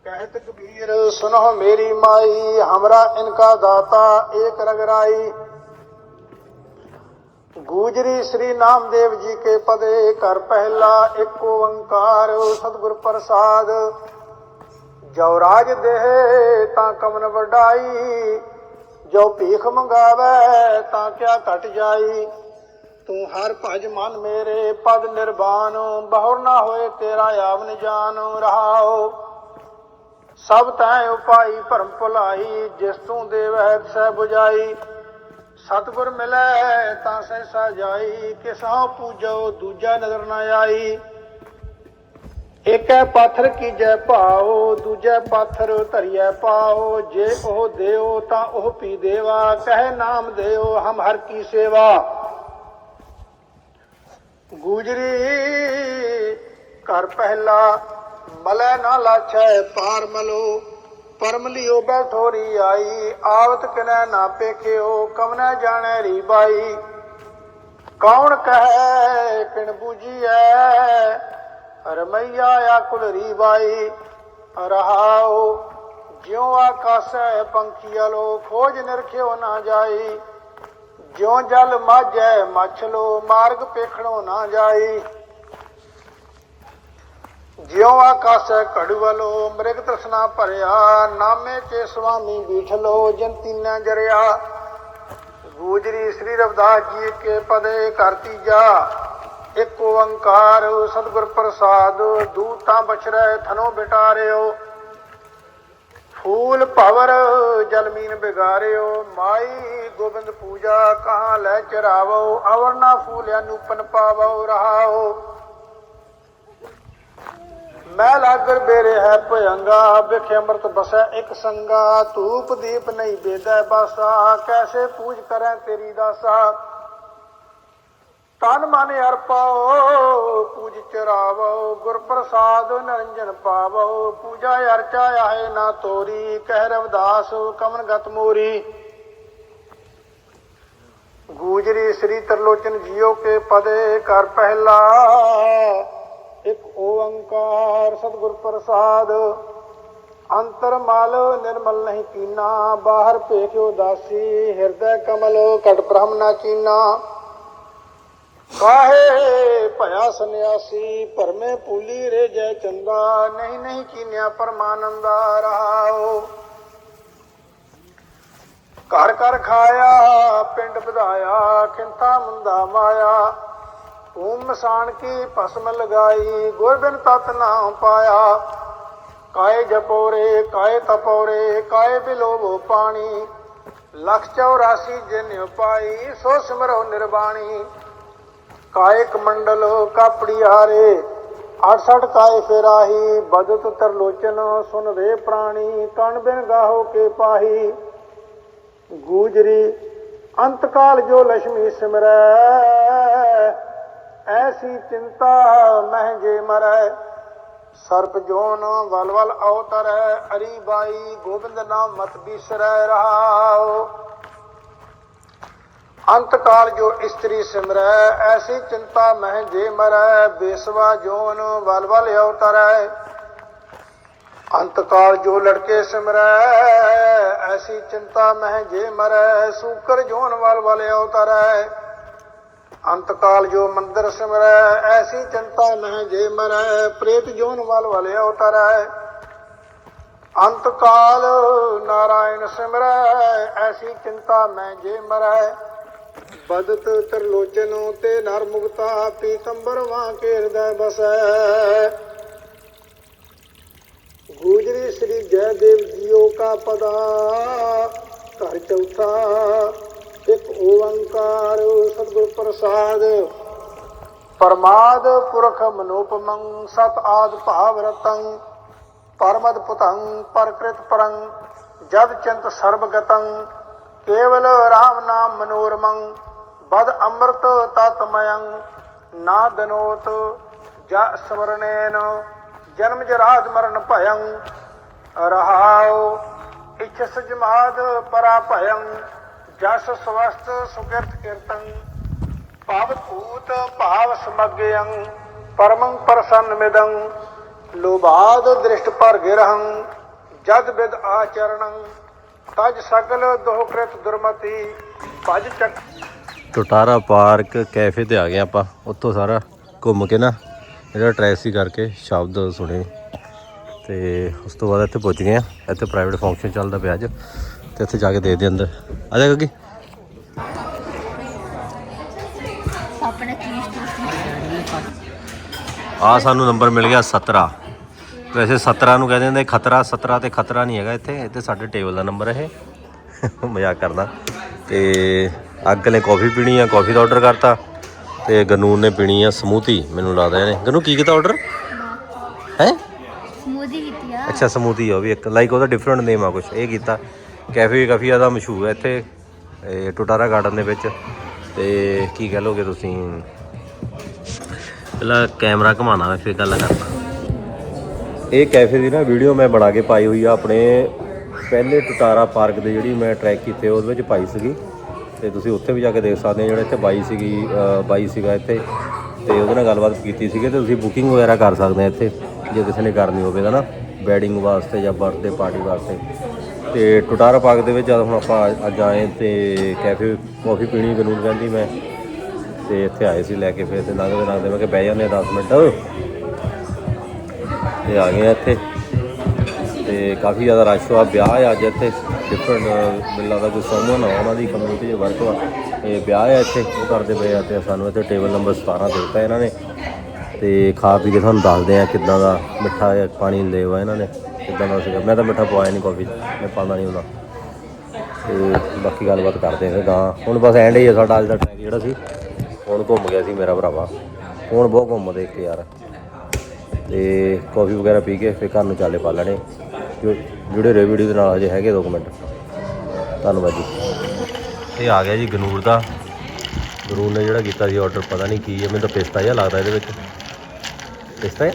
[SPEAKER 5] ਕਹਿਤ ਕਬੀਰ ਸੁਨੋ ਮੇਰੀ ਮਾਈ हमरा इनका दाता एक रगराई ਗੂਜਰੀ ਸ੍ਰੀ ਨਾਮਦੇਵ ਜੀ ਕੇ ਪਦੇ ਕਰ ਪਹਿਲਾ ਇੱਕ ਓੰਕਾਰ ਸਤਿਗੁਰ ਪ੍ਰਸਾਦ ਜੋ ਰਾਜ ਦੇਹ ਤਾਂ ਕਮਨ ਵਡਾਈ ਜੋ ਭੀਖ ਮੰਗਾਵੇ ਤਾਂ ਕਿਆ ਘਟ ਜਾਈ ਤੂੰ ਹਰ ਭਜ ਮਨ ਮੇਰੇ ਪਦ ਨਿਰਵਾਨ ਬਹੁਰ ਨਾ ਹੋਏ ਤੇਰਾ ਆਵਨ ਜਾਨ ਰਹਾਓ ਸਭ ਤੈ ਉਪਾਈ ਭਰਮ ਭੁਲਾਈ, ਜਿਸ ਤੂੰ ਦੇਵੈ ਸਹਿ 부ਜਾਈ ਸਤਿਗੁਰ ਮਿਲੈ ਤਾਂ ਸਹਿ ਜਾਈ ਕਿਸਾ ਪੂਜੋ ਦੂਜਾ ਨਜ਼ਰ ਨਾ ਆਈ। ਏਕੈ ਪਾਥਰ ਕੀਜੈ ਭਾਓ ਦੂਜੈ ਪਾਥਰ ਧਰਿਐ ਪਾਓ ਜੇ ਉਹ ਦਿਓ ਤਾਂ ਉਹ ਪੀ ਦੇਵਾ, ਕਹਿ ਨਾਮ ਦਿਓ ਹਮ ਹਰ ਕੀ ਸੇਵਾ। ਗੁਜਰੀ ਕਰ ਪਹਿਲਾ ਮਲੈ ਨਾ ਲਾਛੈ ਪਾਰ ਮਲੋ, ਪਰਮ ਲਿਓ ਬੈਠੋਰੀ ਆਈ, ਆਵਤ ਕਿਨੈ ਨਾ ਪੇਖਿਓ, ਕਵਨੈ ਜਾਣੈ ਰੀ ਬਾਈ। ਕੌਣ ਕਹੈ ਕਿਣ ਬੂਜੀਐ ਰਮਈਆ ਆਕੁਲ ਰੀ ਬਾਈ। ਰਹਾਓ ਜਿਉ ਆਕਾਸੈ ਪੰਖੀਅਲੋ ਖੋਜ ਨਿਰਖਿਓ ਨਾ ਜਾਈ। ਜਿਉ ਜਲ ਮਾਝੈ ਮਛਲੋ, ਮਾਰਗ ਪੇਖਣੋ ਨਾ ਜਾਈ। ਜਿਉ ਆਕਾਸੈ ਘੜਵਲੋ, ਮ੍ਰਿਗ ਤ੍ਰਸ਼ਨਾ ਭਰਿਆ, ਨਾਮੇ ਕੇ ਸੁਆਮੀ ਬੀਠਲੋ ਜਨ ਜਰਿਆ। ਗੂਜਰੀ ਸ੍ਰੀ ਰਵਿਦਾਸ ਜੀ ਕੇ ਪਦੇ ਕਰਤੀ ਜਾ ਇੱਕ ਓੰਕਾਰ ਸਤਿਗੁਰ ਪ੍ਰਸਾਦ, ਦੂਤਾਂ ਬਛਰੈ ਥਨੋ ਬਿਟਾਰਿਓ। ਫੂਲ ਭਵਰ ਜਲਮੀਨ ਬਿਗਾਰਿਓ, ਮਾਈ ਗੋਬਿੰਦ ਪੂਜਾ, ਕਹਾਂ ਲੈ ਚਰਾਵੋ, ਅਵਰਨਾ ਫੂਲਿਆ ਫੂਲ ਅਨੂਪਨ ਪਾਵੋ ਰਹਾਓ। ਮੈਂ ਲਾਗਰ ਬੇਰੇ ਹੈ ਭਯੰਗਾ, ਵਿਖ ਅੰਮ੍ਰਿਤ ਬਸੈ ਇੱਕ ਸੰਗਾ, ਧੂਪ ਦੀਪ ਨਹੀਂ ਬੇਦੈ ਬਾਸਾ, ਕੈਸੇ ਪੂਜ ਕਰੈ ਤੇਰੀ ਦਾਸਾ? ਤਨ ਮਨ ਅਰਪਾਓ ਪੂਜ ਚਰਾਵੋ ਗੁਰ ਪ੍ਰਸਾਦ ਨਿਰੰਜਨ ਪਾਵੋ, ਪੂਜਾ ਅਰਚਾ ਆਏ ਨਾ ਤੋਰੀ, ਕਹਿ ਰਵਦਾਸ ਕਮਨ ਗਤ ਮੋਰੀ। ਗੂਜਰੀ ਸ੍ਰੀ ਤਰਲੋਚਨ ਜੀਓ ਕੇ ਪਦੇ ਕਰ ਪਹਿਲਾ। ਇੱਕ ਓੰਕਾਰ ਸਤਿਗੁਰ ਪ੍ਰਸਾਦ। ਅੰਤਰ ਮਲ ਨਿਰਮਲ ਨਹੀਂ ਕੀਨਾ, ਬਾਹਰ ਭੇਖਿਓ ਦਾਸੀ, ਹਿਰਦੈ ਕਮਲ ਕਟ ਬ੍ਰਹਮ ਨਾ ਚੀਨਾ ਕਾਹੇ ਭਇਆ ਸੰਿਆਸੀ ਪਰਮੇ ਪੂਲੀ ਰੇ ਜੈ ਚੰਦਾ ਨਹੀਂ ਨਹੀਂ ਕੀਨਿਆ ਪਰਮਾਨੰਦਾ ਰਹਾਓ ਘਰ ਘਰ ਖਾਇਆ, ਪਿੰਡ ਵਧਾਇਆ ਖਿੰਥਾ ਮੁੰਦਾ ਮਾਇਆ। ਓਮ ਮਸਾਨ ਕੀ ਭਸਮ ਲਗਾਈ ਗੁਰਬਿਨ ਤਤ ਨਾ ਪਾਇਆ। ਕਾਏ ਜਪੋਰੇ, ਕਾਏ ਤਪੋਰੇ, ਕਾਏ ਬਿਲੋਵੋ ਪਾਣੀ। ਲਖ 84 ਜਿਨ ਉਪਾਈ, ਸੋ ਸਿਮਰੋ ਨਿਰਵਾਣੀ ਕਾਇਕ ਮੰਡਲ ਕਾਪੜੀ ਹਾਰੇ 68 ਕਾਏ ਫੇਰਾਹੀ ਬਦਤ ਤਰਲੋਚਨ ਸੁਨ ਰੇ ਪ੍ਰਾਣੀ, ਕਣ ਬਿਨ ਗਾਹੋ ਕੇ ਪਾਹੀ। ਗੂਜਰੀ ਅੰਤ ਕਾਲ ਜੋ ਲక్ష్ਮੀ ਸਿਮਰੈ। ਐਸੀ ਚਿੰਤਾ ਮਹਿ ਜੇ ਮਰੈ। ਸਰਪ ਜੋਨ ਵਲ ਵਲ ਅਵਤਰੈ, ਅਰੀ ਬਾਈ ਗੋਬਿੰਦ ਨਾਮ ਮਤ ਬਿਸਰੈ ਰਹਾਓ ਅੰਤ ਕਾਲ ਜੋ ਇਸਤਰੀ ਸਿਮਰੈ, ਐਸੀ ਚਿੰਤਾ ਮਹਿ ਜੇ ਮਰੈ, ਬੇਸਵਾ ਜੋਨ ਵਲ ਵਲ ਅਵਤਰੈ। ਅੰਤ ਕਾਲ ਜੋ ਲੜਕੇ ਸਿਮਰੈ, ਐਸੀ ਚਿੰਤਾ ਮਹਿ ਜੇ ਮਰੈ, ਸੂਕਰ ਜੋਨ ਵਲ ਵਲ ਅਵਤਰੈ। ਅੰਤ ਕਾਲ ਜੋ ਮੰਦਰ ਸਿਮਰੈ, ਐਸੀ ਚਿੰਤਾ ਮਹਿ ਜੇ ਮਰੈ, ਪ੍ਰੇਤ ਜੋਨ ਵਲ ਵਲ ਅਵਤਰੈ ਅੰਤ ਕਾਲ ਨਾਰਾਇਣ ਸਿਮਰੈ, ਐਸੀ ਚਿੰਤਾ ਮੈਂ ਜੇ ਮਰੈ। ਬਦਤ ਤਰਲੋਚਨ ਤੇ ਨਰ ਮੁਕਤਾ ਪੀਤੰਬਰ ਵਾਂ ਕੇ ਹਿਰਦੈ ਬਸੈ। ਗੂਜਰੀ ਸ੍ਰੀ ਜੈਦੇਵ ਜੀਓ ਕਾ ਪਦਾ, ਘਰ ਚੌਥਾ ਇੱਕ ਓੰਕਾਰ ਸਤਿਗੁਰ ਪ੍ਰਸਾਦ। ਪਰਮਾਦ ਪੁਰਖ ਮਨੋਪਮੰ, ਸਤ ਆਦ ਭਾਵ ਰਤੰ, ਪਰਮਦ ਪੁਤੰ, ਪਰਕ੍ਰਿਤ ਪਰੰ, ਜਦ ਚਿੰਤ ਸਰਬ ਕੇਵਲ ਰਾਮ ਨਾਮ ਮਨੋਰਮੰ, ਬਦ ਅੰਮ੍ਰਿਤ ਤਤਮਯੰ ਨਾ ਦਨੋਤ ਜਾ ਸਮਰਨੇਨ, ਜਨਮ ਜਰਾਜ ਮਰਨ ਭਯੰ, ਰਹਾਉ ਇਛਸ ਜਮਾਦ ਪਰਾ ਭਯੰ। ਜਸ ਸਵਸਤ ਸੁਕਿਰਤ ਕੀਰਤੰ ਭਾਵ ਭੂਤ ਭਾਵ ਸਮਗਯੰ, ਪਰਮੰ ਪ੍ਰਸੰਨ ਮਿਦੰ ਲੋਬਾਦ ਦ੍ਰਿਸ਼ਟ ਪਰ ਗਿਰਹੰ ਜਦ ਵਿਦ ਆਚਰਣੰ, ਤਜ ਸਕਲ ਦੋਹ ਦੁਰਮਤੀ, ਭਜ ਚੱਕ
[SPEAKER 1] ਟੋਟਾਰਾ ਪਾਰਕ ਕੈਫੇ ਤੇ ਆ ਗਏ ਆਪਾਂ, ਉੱਥੋਂ ਸਾਰਾ ਘੁੰਮ ਕੇ ਨਾ ਜਿਹੜਾ ਟ੍ਰੈਸੀ ਕਰਕੇ ਸ਼ਬਦ ਸੁਣੇ। ਤੇ ਉਸ ਤੋਂ ਬਾਅਦ ਇੱਥੇ ਪਹੁੰਚ ਗਏ ਆ, ਇੱਥੇ ਪ੍ਰਾਈਵੇਟ ਫੰਕਸ਼ਨ ਚੱਲਦਾ ਪਿਆ ਅੱਜ। ਤੇ ਇੱਥੇ ਜਾ ਕੇ ਦੇਖਦੇ ਅੰਦਰ। ਆ ਜਾ ਗੱਗੀ
[SPEAKER 6] ਆਪਣੇ ਚੀਜ਼ ਤੋਂ
[SPEAKER 1] ਆ ਸਾਨੂੰ ਨੰਬਰ ਮਿਲ ਗਿਆ 17 ਵੈਸੇ 17 ਨੂੰ ਕਹਿੰਦੇ ਹੁੰਦੇ ਖਤਰਾ 17 ਤੇ ਖਤਰਾ ਨਹੀਂ ਹੈਗਾ ਇੱਥੇ। ਇੱਥੇ ਸਾਡੇ ਟੇਬਲ ਦਾ ਨੰਬਰ ਹੈ ਇਹ। ਮਜ਼ਾਕ ਕਰਦਾ। ਤੇ ਅੰਕਲ ਨੇ ਕਾਫੀ ਪੀਣੀ ਆ ਕਾਫੀ ਦਾ ਆਰਡਰ ਕਰਤਾ। ਤੇ ਗਨੂਨ ਨੇ ਪੀਣੀ ਆ ਸਮੂਥੀ। ਮੈਨੂੰ ਲੱਗਦਾ ਇਹਨੇ। ਗਨੂ ਕੀ ਕੀਤਾ ਆਰਡਰ ਹੈ?
[SPEAKER 6] ਸਮੂਦੀ ਕੀਤੀ ਆ।
[SPEAKER 1] ਅੱਛਾ ਸਮੂਥੀ ਆ ਉਹ ਵੀ ਇੱਕ। ਲਾਈਕ ਉਹਦਾ ਡਿਫਰੈਂਟ ਨੇਮ ਆ ਕੁਛ। ਇਹ ਕੀਤਾ। ਕੈਫੇ ਕਾਫੀ ਜ਼ਿਆਦਾ ਮਸ਼ਹੂਰ ਹੈ ਇੱਥੇ, ਇਹ ਟੋਟਾਰਾ ਗਾਰਡਨ ਦੇ ਵਿੱਚ। ਤੇ ਕੀ ਕਹਿ ਲੋਗੇ ਤੁਸੀਂ? ਪਹਿਲਾਂ ਕੈਮਰਾ ਘਮਾਣਾ ਮੈਂ ਫਿਰ ਗੱਲ ਕਰਦਾ ਇਹ ਕੈਫੇ ਦੀ ਨਾ ਵੀਡੀਓ ਮੈਂ ਬਣਾ ਕੇ ਪਾਈ ਹੋਈ ਆ, ਆਪਣੇ ਪਹਿਲੇ ਟਟਾਰਾ ਪਾਰਕ ਦੇ ਜਿਹੜੀ ਮੈਂ ਟਰੈਕ ਕੀਤੇ, ਉਹਦੇ ਵਿੱਚ ਪਾਈ ਸੀਗੀ। ਤੇ ਤੁਸੀਂ ਉੱਥੇ ਵੀ ਜਾ ਕੇ ਦੇਖ ਸਕਦੇ ਹੋ, ਜਿਹੜਾ ਇੱਥੇ ਬਾਈ ਸੀਗੀ ਬਾਈ ਸੀਗਾ ਇੱਥੇ। ਤੇ ਉਹਦੇ ਨਾਲ ਗੱਲਬਾਤ ਕੀਤੀ ਸੀਗੀ, ਤੇ ਤੁਸੀਂ ਬੁਕਿੰਗ ਵਗੈਰਾ ਕਰ ਸਕਦੇ ਆ ਇੱਥੇ, ਜੇ ਕਿਸੇ ਨੇ ਕਰਨੀ ਹੋਵੇ ਤਾਂ ਨਾ ਵੈਡਿੰਗ ਵਾਸਤੇ ਜਾਂ ਬਰਥਡੇ ਪਾਰਟੀ ਵਾਸਤੇ। ਤੇ ਟੁਟਾਰਾ ਪਾਰਕ ਦੇ ਵਿੱਚ ਜਦ ਹੁਣ ਆਪਾਂ ਅੱਜ ਆਏ ਤੇ ਕੈਫੇ ਕਾਫੀ ਪੀਣੀ ਗਨੂਨ ਕਹਿੰਦੀ ਮੈਂ ਤੇ ਇੱਥੇ ਆਏ ਸੀ ਲੈ ਕੇ ਫਿਰ ਤੇ ਲੰਘਦੇ ਲੰਘਦੇ ਮੈਂ ਕਿ ਬਹਿ ਜਾਂਦੇ ਆ 10 ਮਿੰਟ। ਤੇ ਆ ਗਏ ਆ ਇੱਥੇ। ਤੇ ਕਾਫੀ ਜ਼ਿਆਦਾ ਰਸ਼ ਹੋਆ ਵਿਆਹ ਆ ਅੱਜ ਇੱਥੇ। ਡਿਫਰੈਂਟ ਮੈਨੂੰ ਦਾ ਕੋਈ ਸੋਮਨ ਆ ਉਹਨਾਂ ਦੀ ਕਮਿਊਨਿਟੀ ਦੇ ਵਰਕ ਆ ਇਹ ਵਿਆਹ ਆ ਇੱਥੇ, ਉਹ ਕਰਦੇ ਪਏ ਆ ਤੇ ਸਾਨੂੰ ਇੱਥੇ ਟੇਬਲ ਨੰਬਰ 17 ਦੇ ਦਿੱਤਾ ਇਹਨਾਂ ਨੇ। ਤੇ ਖਾ ਪੀ ਕੇ ਤੁਹਾਨੂੰ ਦੱਸਦੇ ਆ ਕਿੱਦਾਂ ਦਾ ਮਿੱਠਾ ਜਿਹਾ ਪਾਣੀ ਲੈਵਾ ਇਹਨਾਂ ਨੇ। ਕਿੱਦਾਂ ਦਾ ਸੀਗਾ? ਮੈਂ ਤਾਂ ਮਿੱਠਾ ਪਵਾਇਆ ਨਹੀਂ ਕਾਫੀ ਮੈਂ ਪਾਉਂਦਾ ਨਹੀਂ ਹੁੰਦਾ। ਤੇ ਬਾਕੀ ਗੱਲਬਾਤ ਕਰਦੇ ਫਿਰ ਗਾਂ ਹੁਣ ਬਸ ਐਂਡ ਹੀ ਆ ਸਾਡਾ, ਅੱਜ ਦਾ ਟਰੈਕ ਜਿਹੜਾ ਸੀ। ਹੁਣ ਘੁੰਮ ਗਿਆ ਸੀ ਮੇਰਾ ਭਰਾਵਾ। ਹੁਣ ਬਹੁਤ ਘੁੰਮਦੇ ਇੱਕ ਯਾਰ। ਤੇ ਕਾਫੀ ਵਗੈਰਾ ਪੀ ਕੇ ਫਿਰ ਘਰ ਨੂੰ ਚਾਲੇ ਪਾ ਲੈਣੇ। ਜੋ ਜੁੜੇ ਰਹੇ ਵੀਡੀਓ ਦੇ ਨਾਲ, ਹਜੇ ਹੈਗੇ 2 ਮਿੰਟ। ਧੰਨਵਾਦ ਜੀ। ਇਹ ਆ ਗਿਆ ਜੀ ਗਨੂਰ ਦਾ। ਗਨੂਰ ਨੇ ਜਿਹੜਾ ਕੀਤਾ ਸੀ ਆਰਡਰ ਪਤਾ ਨਹੀਂ ਕੀ ਹੈ। ਮੈਨੂੰ ਤਾਂ ਪਿਸਤਾ ਜਿਹਾ ਲੱਗਦਾ ਇਹਦੇ ਵਿੱਚ। ਪਿਸਤਾ ਹੈ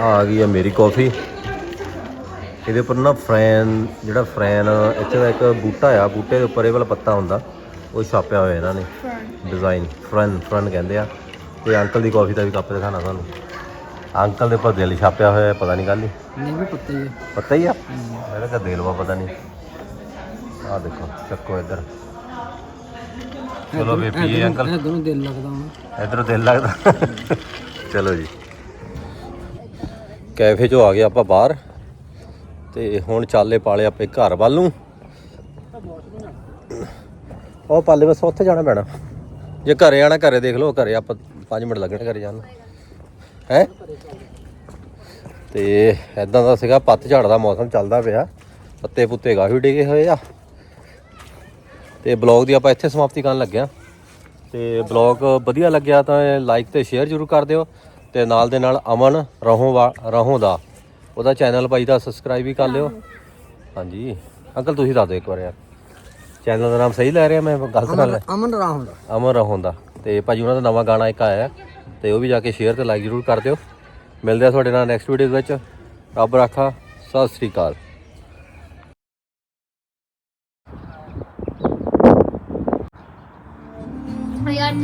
[SPEAKER 1] ਆ ਗਈ ਹੈ ਮੇਰੀ ਕਾਫੀ। ਇਹਦੇ ਉੱਪਰ ਨਾ ਫਰੈਨ ਜਿਹੜਾ ਫਰੈਨ ਇੱਥੇ ਦਾ ਇੱਕ ਬੂਟਾ ਆ ਬੂਟੇ ਦੇ ਉੱਪਰ ਇਹ ਵਾਲਾ ਪੱਤਾ ਹੁੰਦਾ। ਉਹ ਛਾਪਿਆ ਹੋਇਆ ਇਹਨਾਂ ਨੇ। ਡਿਜ਼ਾਈਨ ਫਰਨ ਫਰਨ ਕਹਿੰਦੇ ਆ। ਤੇ ਅੰਕਲ ਦੀ ਕਾਫੀ ਦਾ ਵੀ ਕੱਪ ਦਿਖਾਣਾ ਤੁਹਾਨੂੰ। ਅੰਕਲ ਦੇ ਉੱਪਰ ਦਿਲ ਛਾਪਿਆ ਹੋਇਆ ਹੈ, ਪਤਾ ਨਹੀਂ ਗੱਲ ਨਹੀਂ
[SPEAKER 3] ਨਹੀਂ ਵੀ ਪੱਤੇ ਹੀ ਆ।
[SPEAKER 1] ਪਤਾ ਹੀ ਆ? ਮੈਂ ਕਿਹਾ ਦਿਲ ਵਾ ਪਤਾ ਨਹੀਂ। ਆਹ ਦੇਖੋ ਚੱਕੋ ਇੱਧਰ। ਚਲੋ ਵੀ ਪੀਏ ਅੰਕਲ।
[SPEAKER 3] ਦੋਨੋਂ ਦਿਲ ਲੱਗਦਾ ਹੁਣ।
[SPEAKER 1] ਇਧਰੋਂ ਦਿਲ ਲੱਗਦਾ। ਚਲੋ ਜੀ। ਕੈਫੇ ਚੋਂ ਆ ਗਏ ਆਪਾਂ ਬਾਹਰ ਤੇ ਹੁਣ ਚਾਲੇ ਪਾਲੇ ਆਪੇ ਘਰ ਵੱਲ ਨੂੰ। ਉਹ ਪਾਲੇ ਬਸ ਉੱਥੇ ਜਾਣਾ ਪੈਣਾ। ਜੇ ਘਰੇ ਆਣਾ, ਘਰੇ ਦੇਖ ਲਓ, ਘਰੇ ਆਪਾਂ 5 ਮਿੰਟ ਲੱਗਣੇ ਘਰੇ ਜਾਣ ਨੂੰ। ਹੈ? ਤੇ ਐਦਾਂ ਦਾ ਸੀਗਾ ਪੱਤਝੜ ਦਾ ਮੌਸਮ ਚੱਲਦਾ ਪਿਆ। ਪੱਤੇ ਪੁੱਤੇ ਕਾਫੀ ਡਿਗੇ ਹੋਏ ਆ। ਤੇ ਬਲੌਗ ਦੀ ਆਪਾਂ ਇੱਥੇ ਸਮਾਪਤੀ ਕਰਨ ਲੱਗਿਆ ਤੇ ਬਲੌਗ ਵਧੀਆ ਲੱਗਿਆ ਤਾਂ ਲਾਈਕ ਤੇ ਸ਼ੇਅਰ ਜ਼ਰੂਰ ਕਰ ਦਿਓ। ਤੇ ਨਾਲ ਦੇ ਨਾਲ ਅਮਨ ਰਹੋਂ ਵਾ- ਰਹੋਂ ਦਾ। ਉਹਦਾ ਚੈਨਲ ਭਾਈ ਦਾ ਸਬਸਕ੍ਰਾਈਬ ਵੀ ਕਰ ਲਿਓ। ਹਾਂਜੀ। ਅੰਕਲ ਤੁਸੀਂ ਦੱਸ ਦਿਓ ਇੱਕ ਵਾਰ ਯਾਰ। ਚੈਨਲ ਦਾ ਨਾਮ ਸਹੀ ਲੈ ਰਿਹਾ ਮੈਂ ਗਲਤ ਨਾਲ
[SPEAKER 3] ਅਮਨ ਰਾਹ ਹੁੰਦਾ
[SPEAKER 1] ਅਮਨ ਰਹੋਂ ਦਾ। ਤੇ ਭਾਜੀ ਉਹਨਾਂ ਦਾ ਨਵਾਂ ਗਾਣਾ ਇੱਕ ਆਇਆ ਤੇ ਉਹ ਵੀ ਜਾ ਕੇ ਸ਼ੇਅਰ ਤੇ ਲਾਈਕ ਜ਼ਰੂਰ ਕਰ ਦਿਓ। ਮਿਲਦੇ ਆ ਤੁਹਾਡੇ ਨਾਲ ਨੈਕਸਟ ਵੀਡੀਓ ਵਿੱਚ। ਰੱਬ ਰਾਖਾ। ਸਤਿ ਸ੍ਰੀ ਅਕਾਲ।
[SPEAKER 6] ਯਾਰ